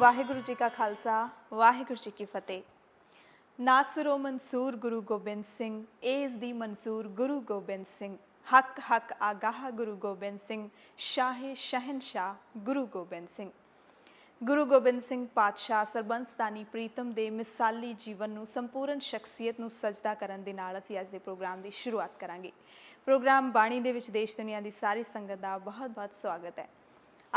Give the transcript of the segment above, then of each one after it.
ਵਾਹਿਗੁਰੂ ਜੀ ਕਾ ਖਾਲਸਾ, ਵਾਹਿਗੁਰੂ ਜੀ ਕੀ ਫਤਿਹ। ਨਾਸਰੋ ਮਨਸੂਰ ਗੁਰੂ ਗੋਬਿੰਦ ਸਿੰਘ ਏਸ ਦੀ ਮਨਸੂਰ ਗੁਰੂ ਗੋਬਿੰਦ ਸਿੰਘ, ਹੱਕ ਹੱਕ ਆਗਾਹ ਗੁਰੂ ਗੋਬਿੰਦ ਸਿੰਘ, ਸ਼ਾਹੇ ਸ਼ਹਿਨਸ਼ਾਹ ਗੁਰੂ ਗੋਬਿੰਦ ਸਿੰਘ। ਗੁਰੂ ਗੋਬਿੰਦ ਸਿੰਘ ਪਾਤਸ਼ਾਹ ਸਰਬੰਸਤਾਨੀ ਪ੍ਰੀਤਮ ਦੇ ਮਿਸਾਲੀ ਜੀਵਨ ਨੂੰ ਸੰਪੂਰਨ ਸ਼ਖਸੀਅਤ ਨੂੰ ਸਜਦਾ ਕਰਨ ਦੇ ਨਾਲ ਅਸੀਂ ਅੱਜ ਦੇ ਪ੍ਰੋਗਰਾਮ ਦੀ ਸ਼ੁਰੂਆਤ ਕਰਾਂਗੇ। ਪ੍ਰੋਗਰਾਮ ਬਾਣੀ ਦੇ ਵਿੱਚ ਦੇਸ਼ ਦੁਨੀਆ ਦੀ ਸਾਰੀ ਸੰਗਤ ਦਾ ਬਹੁਤ-ਬਹੁਤ ਸਵਾਗਤ ਹੈ।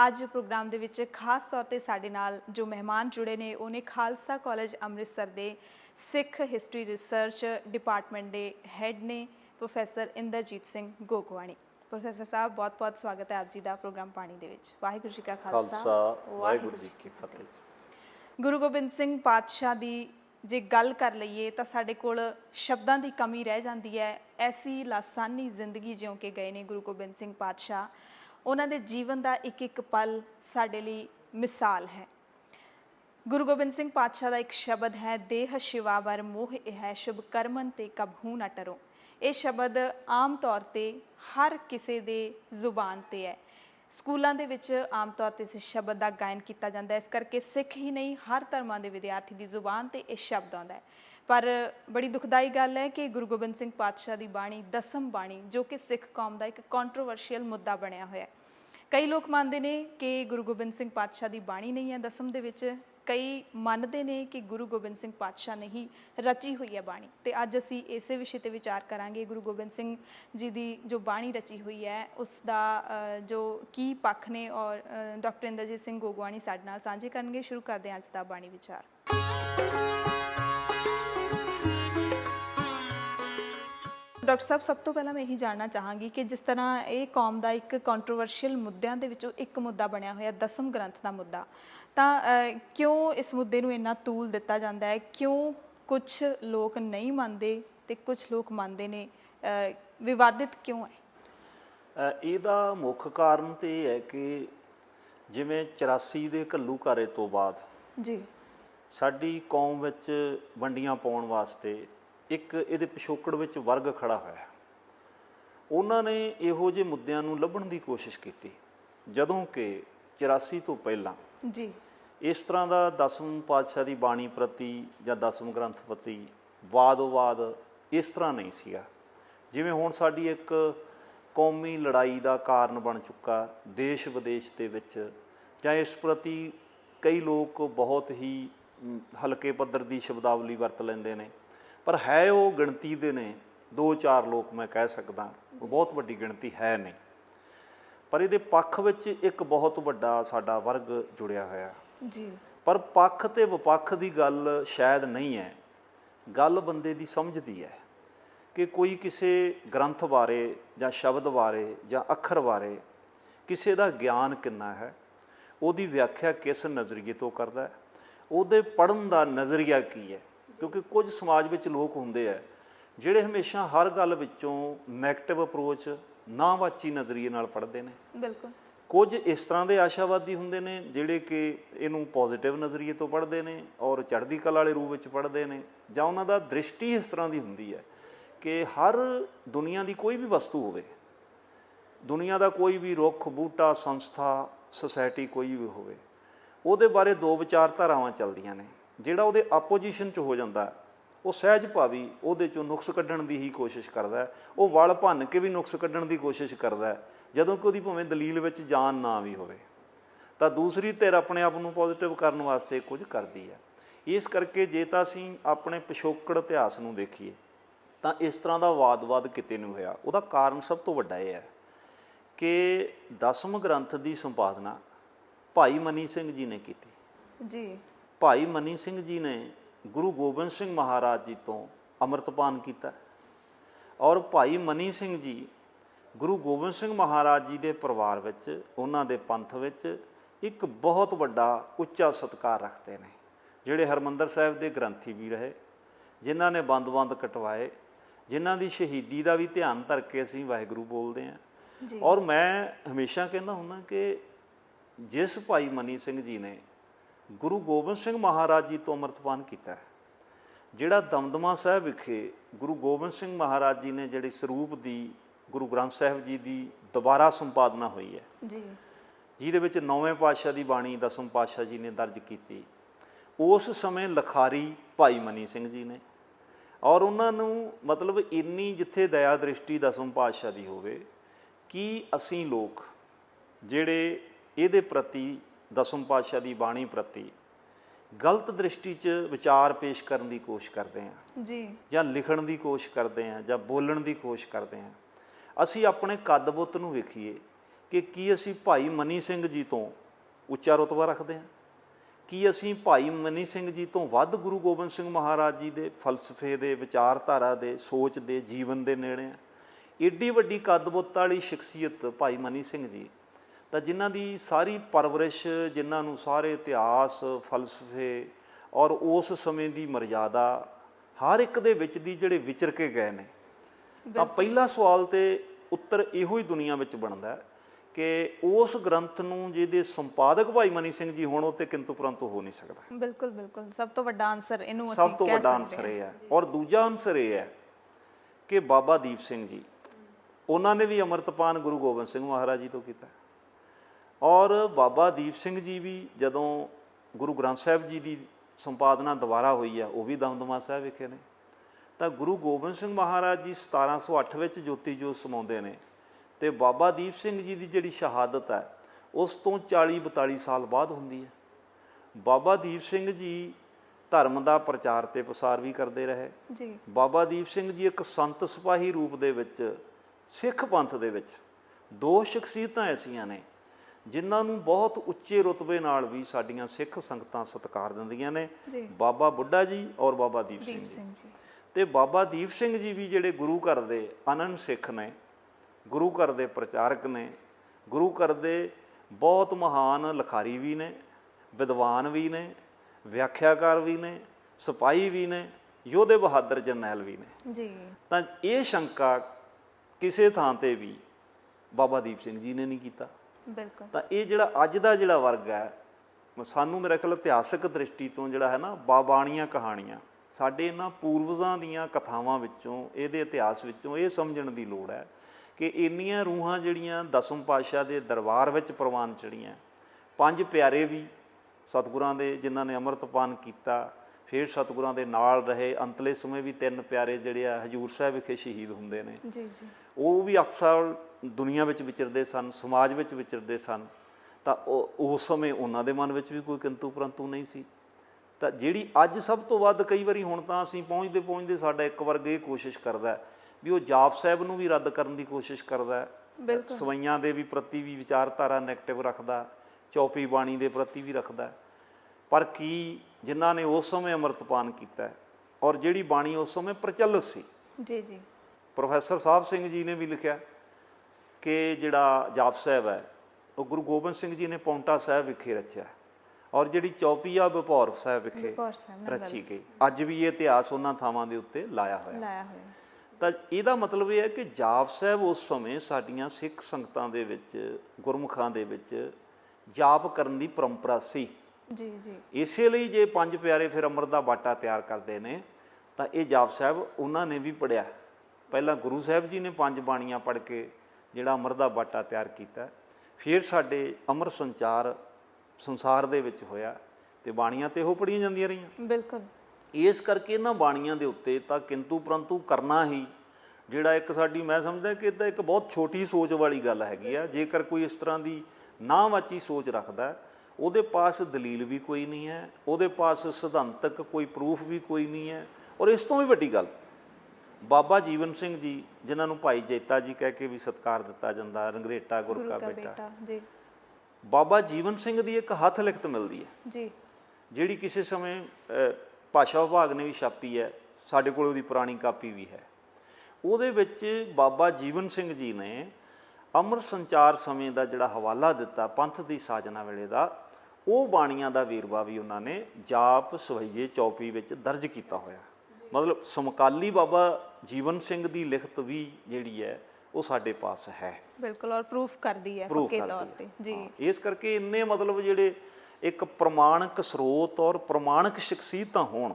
ਅੱਜ ਪ੍ਰੋਗਰਾਮ ਦੇ ਵਿੱਚ ਖਾਸ ਤੌਰ ਤੇ ਸਾਡੇ ਨਾਲ ਜੋ ਮਹਿਮਾਨ ਜੁੜੇ ਨੇ ਉਹਨੇ ਖਾਲਸਾ ਕਾਲਜ ਅੰਮ੍ਰਿਤਸਰ ਦੇ ਸਿੱਖ ਹਿਸਟਰੀ ਰਿਸਰਚ ਡਿਪਾਰਟਮੈਂਟ ਦੇ ਹੈੱਡ ਨੇ ਪ੍ਰੋਫੈਸਰ ਇੰਦਰਜੀਤ ਸਿੰਘ ਗੋਗਵਾਣੀ। ਪ੍ਰੋਫੈਸਰ ਸਾਹਿਬ ਬਹੁਤ-ਬਹੁਤ ਸਵਾਗਤ ਹੈ ਆਪ ਜੀ ਦਾ ਪ੍ਰੋਗਰਾਮ ਪਾਣੀ ਦੇ ਵਿੱਚ। ਵਾਹਿਗੁਰੂ ਜੀ ਕਾ ਖਾਲਸਾ। ਖਾਲਸਾ ਵਾਹਿਗੁਰੂ ਜੀ ਕੀ ਫਤਿਹ। ਗੁਰੂ ਗੋਬਿੰਦ ਸਿੰਘ ਪਾਤਸ਼ਾਹ ਦੀ ਜੇ ਗੱਲ ਕਰ ਲਈਏ ਤਾਂ ਸਾਡੇ ਕੋਲ ਸ਼ਬਦਾਂ ਦੀ ਕਮੀ ਰਹਿ ਜਾਂਦੀ ਹੈ। ਐਸੀ ਲਾਸਾਨੀ ਜ਼ਿੰਦਗੀ ਜਿਉਂ ਕੇ ਗਏ ਨੇ ਗੁਰੂ ਗੋਬਿੰਦ ਸਿੰਘ ਪਾਤਸ਼ਾਹ। ਉਹਨਾਂ ਦੇ ਜੀਵਨ ਦਾ ਇੱਕ ਇੱਕ ਪਲ ਸਾਡੇ ਲਈ ਮਿਸਾਲ ਹੈ। ਗੁਰੂ ਗੋਬਿੰਦ ਸਿੰਘ ਪਾਤਸ਼ਾਹ ਦਾ ਇੱਕ ਸ਼ਬਦ ਹੈ, ਦੇਹ ਸ਼ਿਵਾ ਵਰ ਮੋਹ ਇਹ ਹੈ, ਸ਼ੁਭ ਕਰਮਨ ਤੇ ਕਬਹੂ ਨਾ ਟਰੋ। ਇਹ ਸ਼ਬਦ ਆਮ ਤੌਰ ਤੇ ਹਰ ਕਿਸੇ ਦੇ ਜ਼ੁਬਾਨ ਤੇ ਹੈ। ਸਕੂਲਾਂ ਦੇ ਵਿੱਚ ਆਮ ਤੌਰ ਤੇ ਇਸ ਸ਼ਬਦ ਦਾ ਗਾਇਨ ਕੀਤਾ ਜਾਂਦਾ ਹੈ। ਇਸ ਕਰਕੇ ਸਿੱਖ ਹੀ ਨਹੀਂ, ਹਰ ਧਰਮਾਂ ਦੇ ਵਿਦਿਆਰਥੀ ਦੀ ਜ਼ੁਬਾਨ ਤੇ ਇਹ ਸ਼ਬਦ ਆਉਂਦਾ ਹੈ। ਪਰ ਬੜੀ ਦੁਖਦਾਈ ਗੱਲ ਹੈ ਕਿ ਗੁਰੂ ਗੋਬਿੰਦ ਸਿੰਘ ਪਾਤਸ਼ਾਹ ਦੀ ਬਾਣੀ ਦਸਮ ਬਾਣੀ, ਜੋ ਕਿ ਸਿੱਖ ਕੌਮ ਦਾ ਇੱਕ ਕੰਟਰੋਵਰਸ਼ੀਅਲ ਮੁੱਦਾ ਬਣਿਆ ਹੋਇਆ ਹੈ। ਕਈ ਲੋਕ ਮੰਨਦੇ ਨੇ ਕਿ ਗੁਰੂ ਗੋਬਿੰਦ ਸਿੰਘ ਪਾਤਸ਼ਾਹ ਦੀ ਬਾਣੀ ਨਹੀਂ ਹੈ। ਦਸਮ ਦੇ ਵਿੱਚ ਕਈ ਮੰਨਦੇ ਨੇ ਕਿ ਗੁਰੂ ਗੋਬਿੰਦ ਸਿੰਘ ਪਾਤਸ਼ਾਹ ਨੇ ਹੀ ਰਚੀ ਹੋਈ ਹੈ ਬਾਣੀ। ਤੇ ਅੱਜ ਅਸੀਂ ਇਸੇ ਵਿਸ਼ੇ ਤੇ ਵਿਚਾਰ ਕਰਾਂਗੇ। ਗੁਰੂ ਗੋਬਿੰਦ ਸਿੰਘ ਜੀ ਦੀ ਜੋ ਬਾਣੀ ਰਚੀ ਹੋਈ ਹੈ, ਉਸ ਦਾ ਜੋ ਕੀ ਪੱਖ ਨੇ ਔਰ ਡਾਕਟਰ ਇੰਦਰਜੀਤ ਸਿੰਘ ਗੋਗਵਾਣੀ ਸਾਡੇ ਨਾਲ ਸਾਂਝੇ ਕਰਨਗੇ। ਸ਼ੁਰੂ ਕਰਦੇ ਹਾਂ ਅੱਜ ਦਾ ਬਾਣੀ ਵਿਚਾਰ। ਡਾਕਟਰ ਸਾਹਿਬ ਸਭ ਤੋਂ ਪਹਿਲਾਂ ਮੈਂ ਇਹੀ ਜਾਣਨਾ ਚਾਹਾਂਗੀ ਕਿ ਜਿਸ ਤਰ੍ਹਾਂ ਇਹ ਕੌਮ ਦਾ ਇੱਕ ਕੰਟਰੋਵਰਸ਼ੀਅਲ ਮੁੱਦਿਆਂ ਦੇ ਵਿੱਚੋਂ ਇੱਕ ਮੁੱਦਾ ਬਣਿਆ ਹੋਇਆ ਦਸਮ ਗ੍ਰੰਥ ਦਾ ਮੁੱਦਾ। ਤਾਂ ਕਿਉਂ ਇਸ ਮੁੱਦੇ ਨੂੰ ਇੰਨਾ ਤੂਲ ਦਿੱਤਾ ਜਾਂਦਾ ਹੈ? ਕਿਉਂ ਕੁਝ ਲੋਕ ਨਹੀਂ ਮੰਨਦੇ ਤੇ ਕੁਝ ਲੋਕ ਮੰਨਦੇ ਨੇ? ਵਿਵਾਦਿਤ ਕਿਉਂ ਹੈ? ਇਹਦਾ ਮੁੱਖ ਕਾਰਨ ਤੇ ਇਹ ਹੈ ਕਿ ਜਿਵੇਂ 84 ਦੇ ਘੱਲੂਘਾਰੇ ਤੋਂ ਬਾਅਦ ਜੀ। ਸਾਡੀ ਕੌਮ ਵਿੱਚ ਵੰਡੀਆਂ ਪਾਉਣ ਵਾਸਤੇ ਇੱਕ ਇਹਦੇ ਪਿਛੋਕੜ ਵਿੱਚ ਵਰਗ ਖੜਾ ਹੋਇਆ ਉਹਨਾਂ ਨੇ ਇਹੋ ਜਿਹੇ ਮੁੱਦਿਆਂ ਨੂੰ ਲੱਭਣ ਦੀ ਕੋਸ਼ਿਸ਼ ਕੀਤੀ ਜਦੋਂ ਕਿ 84 ਤੋਂ ਪਹਿਲਾਂ ਜੀ। ਇਸ ਤਰ੍ਹਾਂ ਦਾ ਦਸਮ ਪਾਤਸ਼ਾਹ ਦੀ ਬਾਣੀ ਪ੍ਰਤੀ ਜਾਂ ਦਸਮ ਗ੍ਰੰਥ ਪ੍ਰਤੀ ਵਾਦ-ਵਿਵਾਦ ਇਸ ਤਰ੍ਹਾਂ ਨਹੀਂ ਸੀਗਾ। ਜਿਵੇਂ ਹੁਣ ਸਾਡੀ ਇੱਕ ਕੌਮੀ ਲੜਾਈ ਦਾ ਕਾਰਨ ਬਣ ਚੁੱਕਾ ਦੇਸ਼ ਵਿਦੇਸ਼ ਦੇ ਵਿੱਚ ਜਾਂ ਇਸ ਪ੍ਰਤੀ ਕਈ ਲੋਕ ਬਹੁਤ ਹੀ ਹਲਕੇ ਪੱਧਰ ਦੀ ਸ਼ਬਦਾਵਲੀ ਵਰਤ ਲੈਂਦੇ ਨੇ। ਪਰ ਹੈ ਉਹ ਗਿਣਤੀ ਦੇ ਨੇ ਦੋ ਚਾਰ ਲੋਕ ਮੈਂ ਕਹਿ ਸਕਦਾ ਬਹੁਤ ਵੱਡੀ ਗਿਣਤੀ ਹੈ ਨਹੀਂ। ਪਰ ਇਹਦੇ ਪੱਖ ਵਿੱਚ ਇੱਕ ਬਹੁਤ ਵੱਡਾ ਸਾਡਾ ਵਰਗ ਜੁੜਿਆ ਹੋਇਆ। ਜੀ। ਪਰ ਪੱਖ ਤੇ ਵਿਪੱਖ ਦੀ ਗੱਲ ਸ਼ਾਇਦ ਨਹੀਂ ਹੈ। ਗੱਲ ਬੰਦੇ ਦੀ ਸਮਝ ਦੀ ਹੈ ਕਿ ਕੋਈ ਕਿਸੇ ਗ੍ਰੰਥ ਬਾਰੇ ਜਾਂ ਸ਼ਬਦ ਬਾਰੇ ਜਾਂ ਅੱਖਰ ਬਾਰੇ ਕਿਸੇ ਦਾ ਗਿਆਨ ਕਿੰਨਾ ਹੈ ਉਹਦੀ ਵਿਆਖਿਆ ਕਿਸ ਨਜ਼ਰੀਏ ਤੋਂ ਕਰਦਾ ਹੈ ਉਹਦੇ ਪੜਨ ਦਾ ਨਜ਼ਰੀਆ ਕੀ ਹੈ ਕਿਉਂਕਿ ਕੁਝ ਸਮਾਜ ਵਿੱਚ ਲੋਕ ਹੁੰਦੇ ਆ ਜਿਹੜੇ ਹਮੇਸ਼ਾ ਹਰ ਗੱਲ ਵਿੱਚੋਂ 네ਗੇਟਿਵ ਅਪਰੋਚ ਨਾਵਾਚੀ ਨਜ਼ਰੀਏ ਨਾਲ ਪੜ੍ਹਦੇ ਨੇ। ਬਿਲਕੁਲ। ਕੁਝ ਇਸ ਤਰ੍ਹਾਂ ਦੇ ਆਸ਼ਾਵਾਦੀ ਹੁੰਦੇ ਨੇ ਜਿਹੜੇ ਕਿ ਇਹਨੂੰ ਪੋਜ਼ਿਟਿਵ ਨਜ਼ਰੀਏ ਤੋਂ ਪੜ੍ਹਦੇ ਨੇ ਔਰ ਚੜ੍ਹਦੀ ਕਲਾ ਵਾਲੇ ਰੂਪ ਵਿੱਚ ਪੜ੍ਹਦੇ ਨੇ ਜਾਂ ਉਹਨਾਂ ਦਾ ਦ੍ਰਿਸ਼ਟੀ ਇਸ ਤਰ੍ਹਾਂ ਦੀ ਹੁੰਦੀ ਹੈ ਕਿ ਹਰ ਦੁਨੀਆ ਦੀ ਕੋਈ ਵੀ ਵਸਤੂ ਹੋਵੇ ਦੁਨੀਆ ਦਾ ਕੋਈ ਵੀ ਰੁੱਖ ਬੂਟਾ ਸੰਸਥਾ ਸੁਸਾਇਟੀ ਕੋਈ ਵੀ ਹੋਵੇ ਉਹਦੇ ਬਾਰੇ ਦੋ ਵਿਚਾਰਧਾਰਾਵਾਂ ਚੱਲਦੀਆਂ ਨੇ। ਜਿਹੜਾ ਉਹਦੇ ਆਪੋਜੀਸ਼ਨ 'ਚ ਹੋ ਜਾਂਦਾ ਉਹ ਸਹਿਜ ਭਾਵੀ ਉਹਦੇ ਚੋਂ ਨੁਕਸ ਕੱਢਣ ਦੀ ਹੀ ਕੋਸ਼ਿਸ਼ ਕਰਦਾ ਉਹ ਵਲ ਭੰਨ ਕੇ ਵੀ ਨੁਕਸ ਕੱਢਣ ਦੀ ਕੋਸ਼ਿਸ਼ ਕਰਦਾ ਜਦੋਂ ਕਿ ਉਹਦੀ ਭਾਵੇਂ ਦਲੀਲ ਵਿੱਚ ਜਾਨ ਨਾ ਵੀ ਹੋਵੇ। ਤਾਂ ਦੂਸਰੀ ਧਿਰ ਆਪਣੇ ਆਪ ਨੂੰ ਪੋਜ਼ਿਟਿਵ ਕਰਨ ਵਾਸਤੇ ਕੁਝ ਕਰਦੀ ਹੈ। ਇਸ ਕਰਕੇ ਜੇ ਤਾਂ ਅਸੀਂ ਆਪਣੇ ਪਿਛੋਕੜ ਇਤਿਹਾਸ ਨੂੰ ਦੇਖੀਏ, ਤਾਂ ਇਸ ਤਰ੍ਹਾਂ ਦਾ ਵਾਦ-ਵਾਦ ਕਿਤੇ ਨਹੀਂ ਹੋਇਆ। ਉਹਦਾ ਕਾਰਨ ਸਭ ਤੋਂ ਵੱਡਾ ਇਹ ਹੈ ਕਿ ਦਸਮ ਗ੍ਰੰਥ ਦੀ ਸੰਪਾਦਨਾ ਭਾਈ ਮਨੀ ਸਿੰਘ ਜੀ ਨੇ ਕੀਤੀ। ਜੀ। ਭਾਈ ਮਨੀ ਸਿੰਘ ਜੀ ਨੇ ਗੁਰੂ ਗੋਬਿੰਦ ਸਿੰਘ ਮਹਾਰਾਜ ਜੀ ਤੋਂ ਅੰਮ੍ਰਿਤਪਾਨ ਕੀਤਾ। ਔਰ ਭਾਈ ਮਨੀ ਸਿੰਘ ਜੀ ਗੁਰੂ ਗੋਬਿੰਦ ਸਿੰਘ ਮਹਾਰਾਜ ਜੀ ਦੇ ਪਰਿਵਾਰ ਵਿੱਚ ਉਹਨਾਂ ਦੇ ਪੰਥ ਵਿੱਚ ਇੱਕ ਬਹੁਤ ਵੱਡਾ ਉੱਚਾ ਸਤਿਕਾਰ ਰੱਖਦੇ ਨੇ ਜਿਹੜੇ ਹਰਮੰਦਰ ਸਾਹਿਬ ਦੇ ਗ੍ਰੰਥੀ ਵੀ ਰਹੇ ਜਿਨ੍ਹਾਂ ਨੇ ਬੰਦ-ਬੰਦ ਕਟਵਾਏ ਜਿਨ੍ਹਾਂ ਦੀ ਸ਼ਹੀਦੀ ਦਾ ਵੀ ਧਿਆਨ ਧਰ ਕੇ ਅਸੀਂ ਵਾਹਿਗੁਰੂ ਬੋਲਦੇ ਜੀ। ਔਰ ਮੈਂ ਹਮੇਸ਼ਾ ਕਹਿੰਦਾ ਹੁੰਦਾ ਕਿ ਜਿਸ ਭਾਈ ਮਨੀ ਸਿੰਘ ਜੀ ਨੇ ਗੁਰੂ ਗੋਬਿੰਦ ਸਿੰਘ ਮਹਾਰਾਜ ਜੀ ਤੋਂ ਅੰਮ੍ਰਿਤਪਾਨ ਕੀਤਾ ਹੈ, ਜਿਹੜਾ ਦਮਦਮਾ ਸਾਹਿਬ ਵਿਖੇ ਗੁਰੂ ਗੋਬਿੰਦ ਸਿੰਘ ਮਹਾਰਾਜ ਜੀ ਨੇ ਜਿਹੜੀ ਸਰੂਪ ਦੀ ਗੁਰੂ ਗ੍ਰੰਥ ਸਾਹਿਬ ਜੀ ਦੀ ਦੁਬਾਰਾ ਸੰਪਾਦਨਾ ਹੋਈ ਹੈ। ਜੀ। ਜਿਹਦੇ ਵਿੱਚ ਨੌਵੇਂ ਪਾਤਸ਼ਾਹ ਦੀ ਬਾਣੀ ਦਸਮ ਪਾਤਸ਼ਾਹ ਜੀ ਨੇ ਦਰਜ ਕੀਤੀ। ਉਸ ਸਮੇਂ ਲਖਾਰੀ ਭਾਈ ਮਨੀ ਸਿੰਘ ਜੀ ਨੇ। ਔਰ ਉਹਨਾਂ ਨੂੰ ਮਤਲਬ ਇੰਨੀ ਜਿੱਥੇ ਦਇਆ ਦ੍ਰਿਸ਼ਟੀ ਦਸਮ ਪਾਤਸ਼ਾਹ ਦੀ ਹੋਵੇ ਕਿ ਅਸੀਂ ਲੋਕ ਜਿਹੜੇ ਇਹਦੇ ਪ੍ਰਤੀ ਦਸਮ ਪਾਤਸ਼ਾਹ ਦੀ ਬਾਣੀ ਪ੍ਰਤੀ ਗਲਤ ਦ੍ਰਿਸ਼ਟੀ 'ਚ ਵਿਚਾਰ ਪੇਸ਼ ਕਰਨ ਦੀ ਕੋਸ਼ਿਸ਼ ਕਰਦੇ ਹਾਂ। ਜੀ। ਜਾਂ ਲਿਖਣ ਦੀ ਕੋਸ਼ਿਸ਼ ਕਰਦੇ ਹਾਂ ਜਾਂ ਬੋਲਣ ਦੀ ਕੋਸ਼ਿਸ਼ ਕਰਦੇ ਹਾਂ। ਅਸੀਂ ਆਪਣੇ ਕੱਦ-ਬੁੱਤ ਨੂੰ ਵੇਖੀਏ ਕਿ ਕੀ ਅਸੀਂ ਭਾਈ ਮਨੀ ਸਿੰਘ ਜੀ ਤੋਂ ਉੱਚਾ ਰੁਤਬਾ ਰੱਖਦੇ ਹਾਂ? ਕੀ ਅਸੀਂ ਭਾਈ ਮਨੀ ਸਿੰਘ ਜੀ ਤੋਂ ਵੱਧ ਗੁਰੂ ਗੋਬਿੰਦ ਸਿੰਘ ਮਹਾਰਾਜ ਜੀ ਦੇ ਫਲਸਫੇ ਦੇ ਵਿਚਾਰਧਾਰਾ ਦੇ ਸੋਚ ਦੇ ਜੀਵਨ ਦੇ ਨੇੜੇ ਆ ਏਡੀ ਵੱਡੀ ਕੱਦ-ਬੁੱਤ ਵਾਲੀ ਸ਼ਖਸੀਅਤ ਭਾਈ ਮਨੀ ਸਿੰਘ ਜੀ ਤਾਂ ਜਿਨ੍ਹਾਂ ਦੀ ਸਾਰੀ ਪਰਵਰਿਸ਼ ਜਿਨ੍ਹਾਂ ਨੂੰ ਸਾਰੇ ਇਤਿਹਾਸ ਫਲਸਫੇ ਔਰ ਉਸ ਸਮੇਂ ਦੀ ਮਰਜ਼ਾਦਾ ਹਰ ਇੱਕ ਦੇ ਵਿੱਚ ਦੀ ਜਿਹੜੇ ਵਿਚਰ ਕੇ ਗਏ ਨੇ ਤਾਂ ਪਹਿਲਾ ਸਵਾਲ ਤੇ ਉੱਤਰ ਇਹੋ ਹੀ ਦੁਨੀਆ ਵਿੱਚ ਬਣਦਾ ਕਿ ਉਸ ਗ੍ਰੰਥ ਨੂੰ ਜਿਹਦੇ ਸੰਪਾਦਕ ਭਾਈ ਮਨੀ ਸਿੰਘ ਜੀ ਹੋਣ ਉਹ ਤੇ ਕਿੰਤੂ ਪਰੰਤੂ ਹੋ ਨਹੀਂ ਸਕਦਾ। ਬਿਲਕੁਲ ਬਿਲਕੁਲ। ਸਭ ਤੋਂ ਵੱਡਾ ਆਨਸਰ ਇਹਨੂੰ ਅਸੀਂ ਸਭ ਤੋਂ ਵੱਡਾ ਆਨਸਰ। ਇਹ ਹੈ। ਔਰ ਦੂਜਾ ਆਨਸਰ ਇਹ ਹੈ ਕਿ ਬਾਬਾ ਦੀਪ ਸਿੰਘ ਜੀ ਉਹਨਾਂ ਨੇ ਵੀ ਅੰਮ੍ਰਿਤਪਾਨ ਗੁਰੂ ਗੋਬਿੰਦ ਸਿੰਘ ਮਹਾਰਾਜ ਜੀ ਤੋਂ ਕੀਤਾ। ਔਰ ਬਾਬਾ ਦੀਪ ਸਿੰਘ ਜੀ ਵੀ ਜਦੋਂ ਗੁਰੂ ਗ੍ਰੰਥ ਸਾਹਿਬ ਜੀ ਦੀ ਸੰਪਾਦਨਾ ਦੁਬਾਰਾ ਹੋਈ ਹੈ ਉਹ ਵੀ ਦਮਦਮਾ ਸਾਹਿਬ ਵਿਖੇ ਨੇ। ਤਾਂ ਗੁਰੂ ਗੋਬਿੰਦ ਸਿੰਘ ਮਹਾਰਾਜ ਜੀ 1708 ਵਿੱਚ ਜੋਤੀ ਜੋਤ ਸਮਾਉਂਦੇ ਨੇ ਤੇ ਬਾਬਾ ਦੀਪ ਸਿੰਘ ਜੀ ਦੀ ਜਿਹੜੀ ਸ਼ਹਾਦਤ ਹੈ ਉਸ ਤੋਂ 40 42 ਸਾਲ ਬਾਅਦ ਹੁੰਦੀ ਹੈ। ਬਾਬਾ ਦੀਪ ਸਿੰਘ ਜੀ ਧਰਮ ਦਾ ਪ੍ਰਚਾਰ ਤੇ ਪ੍ਰਸਾਰ ਵੀ ਕਰਦੇ ਰਹੇ। ਜੀ। ਬਾਬਾ ਦੀਪ ਸਿੰਘ ਜੀ ਇੱਕ ਸੰਤ ਸਿਪਾਹੀ ਰੂਪ ਦੇ ਵਿੱਚ ਸਿੱਖ ਪੰਥ ਦੇ ਵਿੱਚ ਦੋ ਸ਼ਖਸੀਅਤਾਂ ਐਸੀਆਂ ਨੇ ਜਿਨ੍ਹਾਂ ਨੂੰ ਬਹੁਤ ਉੱਚੇ ਰੁਤਬੇ ਨਾਲ ਵੀ ਸਾਡੀਆਂ ਸਿੱਖ ਸੰਗਤਾਂ ਸਤਿਕਾਰ ਦਿੰਦੀਆਂ ਨੇ ਬਾਬਾ ਬੁੱਢਾ ਜੀ ਔਰ ਬਾਬਾ ਦੀਪ ਸਿੰਘ ਜੀ। ਤੇ ਬਾਬਾ ਦੀਪ ਸਿੰਘ ਜੀ ਵੀ ਜਿਹੜੇ ਗੁਰੂ ਘਰ ਦੇ ਅਨੰਨ ਸਿੱਖ ਨੇ ਗੁਰੂ ਘਰ ਦੇ ਪ੍ਰਚਾਰਕ ਨੇ ਗੁਰੂ ਘਰ ਦੇ ਬਹੁਤ ਮਹਾਨ ਲਖਾਰੀ ਵੀ ਨੇ ਵਿਦਵਾਨ ਵੀ ਨੇ ਵਿਆਖਿਆਕਾਰ ਵੀ ਨੇ ਸਿਪਾਹੀ ਵੀ ਨੇ ਯੋਧੇ ਬਹਾਦਰ ਜਰਨੈਲ ਵੀ ਨੇ। ਜੀ। ਤਾਂ ਇਹ ਸ਼ੰਕਾ ਕਿਸੇ ਥਾਂ ਤੇ ਵੀ ਬਾਬਾ ਦੀਪ ਸਿੰਘ ਜੀ ਨੇ ਨਹੀਂ ਕੀਤਾ। ਬਿਲਕੁਲ। ਤਾਂ ਇਹ ਜਿਹੜਾ ਅੱਜ ਦਾ ਜਿਹੜਾ ਵਰਗ ਹੈ ਸਾਨੂੰ ਮੇਰਾ ਖਿਆਲ ਇਤਿਹਾਸਕ ਦ੍ਰਿਸ਼ਟੀ ਤੋਂ ਜਿਹੜਾ ਹੈ ਨਾ, ਬਾਬਾਣੀਆਂ ਕਹਾਣੀਆਂ, ਸਾਡੇ ਇਹਨਾਂ ਪੂਰਵਜਾਂ ਦੀਆਂ ਕਥਾਵਾਂ ਵਿੱਚੋਂ, ਇਹਦੇ ਇਤਿਹਾਸ ਵਿੱਚੋਂ ਇਹ ਸਮਝਣ ਦੀ ਲੋੜ ਹੈ ਕਿ ਇੰਨੀਆਂ ਰੂਹਾਂ ਜਿਹੜੀਆਂ ਦਸਮ ਪਾਤਸ਼ਾਹ ਦੇ ਦਰਬਾਰ ਵਿੱਚ ਪ੍ਰਵਾਨ ਚੜੀਆਂ ਪੰਜ ਪਿਆਰੇ ਵੀ ਸਤਿਗੁਰਾਂ ਦੇ ਜਿਨ੍ਹਾਂ ਨੇ ਅੰਮ੍ਰਿਤਪਾਨ ਕੀਤਾ ਫਿਰ ਸਤਿਗੁਰਾਂ ਦੇ ਨਾਲ ਰਹੇ ਅੰਤਲੇ ਸਮੇਂ ਵੀ ਤਿੰਨ ਪਿਆਰੇ ਜਿਹੜੇ ਆ ਹਜੂਰ ਸਾਹਿਬ ਵਿਖੇ ਸ਼ਹੀਦ ਹੁੰਦੇ ਨੇ। ਜੀ ਜੀ। ਉਹ ਵੀ ਅਕਸਰ ਦੁਨੀਆ ਵਿੱਚ ਵਿਚਰਦੇ ਸਨ ਸਮਾਜ ਵਿੱਚ ਵਿਚਰਦੇ ਸਨ। ਤਾਂ ਉਹ ਉਸ ਸਮੇਂ ਉਹਨਾਂ ਦੇ ਮਨ ਵਿੱਚ ਵੀ ਕੋਈ ਕਿੰਤੂ ਪਰੰਤੂ ਨਹੀਂ ਸੀ। ਤਾਂ ਜਿਹੜੀ ਅੱਜ ਸਭ ਤੋਂ ਵੱਧ ਕਈ ਵਾਰੀ ਹੁਣ ਤਾਂ ਅਸੀਂ ਪਹੁੰਚਦੇ ਪਹੁੰਚਦੇ ਸਾਡਾ ਇੱਕ ਵਰਗ ਇਹ ਕੋਸ਼ਿਸ਼ ਕਰਦਾ ਵੀ ਉਹ ਜਾਪ ਸਾਹਿਬ ਨੂੰ ਵੀ ਰੱਦ ਕਰਨ ਦੀ ਕੋਸ਼ਿਸ਼ ਕਰਦਾ ਬਿਲਕੁਲ। ਸਵਈਆਂ ਦੇ ਵੀ ਪ੍ਰਤੀ ਵੀ ਵਿਚਾਰਧਾਰਾ ਨੈਗੇਟਿਵ ਰੱਖਦਾ ਚੌਪੀ ਬਾਣੀ ਦੇ ਪ੍ਰਤੀ ਵੀ ਰੱਖਦਾ ਪਰ ਕੀ ਜਿਨ੍ਹਾਂ ਨੇ ਉਸ ਸਮੇਂ ਅੰਮ੍ਰਿਤਪਾਨ ਕੀਤਾ ਔਰ ਜਿਹੜੀ ਬਾਣੀ ਉਸ ਸਮੇਂ ਪ੍ਰਚਲਿਤ ਸੀ। ਜੀ ਜੀ। ਪ੍ਰੋਫੈਸਰ ਸਾਹਿਬ ਸਿੰਘ ਜੀ ਨੇ ਵੀ ਲਿਖਿਆ ਕਿ ਜਿਹੜਾ ਜਾਪ ਸਾਹਿਬ ਹੈ ਉਹ ਗੁਰੂ ਗੋਬਿੰਦ ਸਿੰਘ ਜੀ ਨੇ ਪੌਂਟਾ ਸਾਹਿਬ ਵਿਖੇ ਰਚਿਆ ਔਰ ਜਿਹੜੀ ਚੌਪੀ ਆ ਵਿਭੌਰ ਸਾਹਿਬ ਵਿਖੇ ਰਚੀ ਗਈ। ਅੱਜ ਵੀ ਇਹ ਇਤਿਹਾਸ ਉਹਨਾਂ ਥਾਵਾਂ ਦੇ ਉੱਤੇ ਲਾਇਆ ਹੋਇਆ ਲਾਇਆ ਹੋਇਆ ਤਾਂ ਇਹਦਾ ਮਤਲਬ ਇਹ ਹੈ ਕਿ ਜਾਪ ਸਾਹਿਬ ਉਸ ਸਮੇਂ ਸਾਡੀਆਂ ਸਿੱਖ ਸੰਗਤਾਂ ਦੇ ਵਿੱਚ ਗੁਰਮੁਖਾਂ ਦੇ ਵਿੱਚ ਜਾਪ ਕਰਨ ਦੀ ਪਰੰਪਰਾ ਸੀ। ਜੀ ਜੀ। ਇਸੇ ਲਈ ਜੇ ਪੰਜ ਪਿਆਰੇ ਫਿਰ ਅੰਮ੍ਰਿਤ ਦਾ ਬਾਟਾ ਤਿਆਰ ਕਰਦੇ ਨੇ ਤਾਂ ਇਹ ਜਾਪ ਸਾਹਿਬ ਉਹਨਾਂ ਨੇ ਵੀ ਪੜਿਆ ਪਹਿਲਾਂ ਗੁਰੂ ਸਾਹਿਬ ਜੀ ਨੇ ਪੰਜ ਬਾਣੀਆਂ ਪੜ੍ਹ ਕੇ ਜਿਹੜਾ ਅੰਮ੍ਰਿਤ ਦਾ ਬਾਟਾ ਤਿਆਰ ਕੀਤਾ। ਫਿਰ ਸਾਡੇ ਅਮਰ ਸੰਚਾਰ ਸੰਸਾਰ ਦੇ ਵਿੱਚ ਹੋਇਆ ਤੇ ਬਾਣੀਆਂ ਤੇ ਉਹ ਪੜੀਆਂ ਜਾਂਦੀਆਂ ਰਹੀਆਂ। ਬਿਲਕੁਲ। ਇਸ ਕਰਕੇ ਇਹਨਾਂ ਬਾਣੀਆਂ ਦੇ ਉੱਤੇ ਤਾਂ ਕਿੰਤੂ ਪਰੰਤੂ ਕਰਨਾ ਹੀ ਜਿਹੜਾ ਇੱਕ ਸਾਡੀ ਮੈਂ ਸਮਝਦਾ ਕਿ ਇਹ ਤਾਂ ਇੱਕ ਬਹੁਤ ਛੋਟੀ ਸੋਚ ਵਾਲੀ ਗੱਲ ਹੈਗੀ ਆ। ਜੇਕਰ ਕੋਈ ਇਸ ਤਰ੍ਹਾਂ ਦੀ ਨਾਵਾਚੀ ਸੋਚ ਰੱਖਦਾ ਹੈ, ਉਹਦੇ ਪਾਸ ਦਲੀਲ ਵੀ ਕੋਈ ਨਹੀਂ ਹੈ ਉਹਦੇ ਪਾਸ ਸਿਧਾਂਤਕ ਕੋਈ ਪ੍ਰੂਫ ਵੀ ਕੋਈ ਨਹੀਂ ਹੈ। ਔਰ ਇਸ ਤੋਂ ਵੀ ਵੱਡੀ ਗੱਲ ਬਾਬਾ ਜੀਵਨ ਸਿੰਘ ਜੀ ਜਿਨ੍ਹਾਂ ਨੂੰ ਭਾਈ ਜੈਤਾ ਜੀ ਕਹਿ ਕੇ ਵੀ ਸਤਿਕਾਰ ਦਿੱਤਾ ਜਾਂਦਾ ਰੰਗਰੇਟਾ ਗੁਰ ਕਾ ਬੇਟਾ। ਜੀ। ਬਾਬਾ ਜੀਵਨ ਸਿੰਘ ਦੀ ਇੱਕ ਹੱਥ ਲਿਖਤ ਮਿਲਦੀ ਹੈ। ਜੀ। ਜਿਹੜੀ ਕਿਸੇ ਸਮੇਂ ਭਾਸ਼ਾ ਵਿਭਾਗ ਨੇ ਵੀ ਛਾਪੀ ਹੈ ਸਾਡੇ ਕੋਲ ਉਹਦੀ ਪੁਰਾਣੀ ਕਾਪੀ ਵੀ ਹੈ। ਉਹਦੇ ਵਿੱਚ ਬਾਬਾ ਜੀਵਨ ਸਿੰਘ ਜੀ ਨੇ ਅਮਰ ਸੰਚਾਰ ਸਮੇਂ ਦਾ ਜਿਹੜਾ ਹਵਾਲਾ ਦਿੱਤਾ ਪੰਥ ਦੀ ਸਾਜਨਾ ਵੇਲੇ ਦਾ ਉਹ ਬਾਣੀਆਂ ਦਾ ਵੇਰਵਾ ਵੀ ਉਹਨਾਂ ਨੇ ਜਾਪ ਸਵਈਏ ਚੌਪੀ ਵਿੱਚ ਦਰਜ ਕੀਤਾ ਹੋਇਆ। ਮਤਲਬ ਸਮਕਾਲੀ ਬਾਬਾ ਜੀਵਨ ਸਿੰਘ ਦੀ ਲਿਖਤ ਵੀ ਜਿਹੜੀ ਹੈ ਉਹ ਸਾਡੇ ਪਾਸ ਹੈ। ਬਿਲਕੁਲ ਔਰ ਪ੍ਰੂਫ ਕਰਦੀ ਹੈ ਪੱਕੇ ਤੌਰ। ਤੇ। ਜੀ। ਇਸ ਕਰਕੇ ਇੰਨੇ ਮਤਲਬ ਜਿਹੜੇ ਇੱਕ ਪ੍ਰਮਾਣਿਕ ਸਰੋਤ ਔਰ ਪ੍ਰਮਾਣਿਕ ਸ਼ਖਸੀਅਤਾਂ ਹੋਣ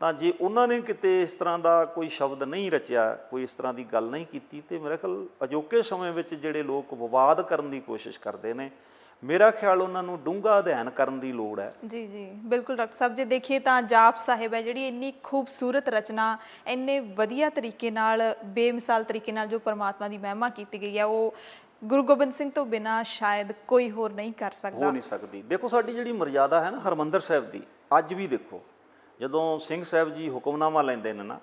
ਤਾਂ ਜੇ ਉਹਨਾਂ ਨੇ ਕਿਤੇ ਇਸ ਤਰ੍ਹਾਂ ਦਾ ਕੋਈ ਸ਼ਬਦ ਨਹੀਂ ਰਚਿਆ ਕੋਈ ਇਸ ਤਰ੍ਹਾਂ ਦੀ ਗੱਲ ਨਹੀਂ ਕੀਤੀ ਤੇ ਮੇਰੇ ਖਿਆਲ ਅਜੋਕੇ ਸਮੇਂ ਵਿੱਚ ਜਿਹੜੇ ਲੋਕ ਵਿਵਾਦ ਕਰਨ ਦੀ ਕੋਸ਼ਿਸ਼ ਕਰਦੇ ਨੇ ਮੇਰਾ ਖਿਆਲ ਉਹਨਾਂ ਨੂੰ ਡੂੰਘਾ ਅਧਿਐਨ ਕਰਨ ਦੀ ਲੋੜ ਹੈ। ਜੀ ਜੀ। ਬਿਲਕੁਲ ਡਾਕਟਰ ਸਾਹਿਬ ਜੇ ਦੇਖੀਏ ਤਾਂ ਜਾਪ ਸਾਹਿਬ ਹੈ ਜਿਹੜੀ ਇੰਨੀ ਖੂਬਸੂਰਤ ਰਚਨਾ ਇੰਨੇ ਵਧੀਆ ਤਰੀਕੇ ਨਾਲ ਬੇਮਿਸਾਲ ਤਰੀਕੇ ਨਾਲ ਜੋ ਪਰਮਾਤਮਾ ਦੀ ਮਹਿਮਾ ਕੀਤੀ ਗਈ ਹੈ ਉਹ ਗੁਰੂ ਗੋਬਿੰਦ ਸਿੰਘ ਤੋਂ ਬਿਨਾ ਸ਼ਾਇਦ ਕੋਈ ਹੋਰ ਨਹੀਂ ਕਰ ਹੋ ਸਕਦਾ ਨਹੀਂ ਸਕਦੀ। ਦੇਖੋ ਸਾਡੀ ਜਿਹੜੀ ਮਰਜ਼ਾਦਾ ਹੈ ਨਾ ਹਰਮੰਦਰ ਸਾਹਿਬ ਦੀ ਅੱਜ ਵੀ ਦੇਖੋ ਜਦੋਂ ਸਿੰਘ ਸਾਹਿਬ ਜੀ ਹੁਕਮਨਾਮਾ ਲੈਂਦੇ ਨੇ ਨਾ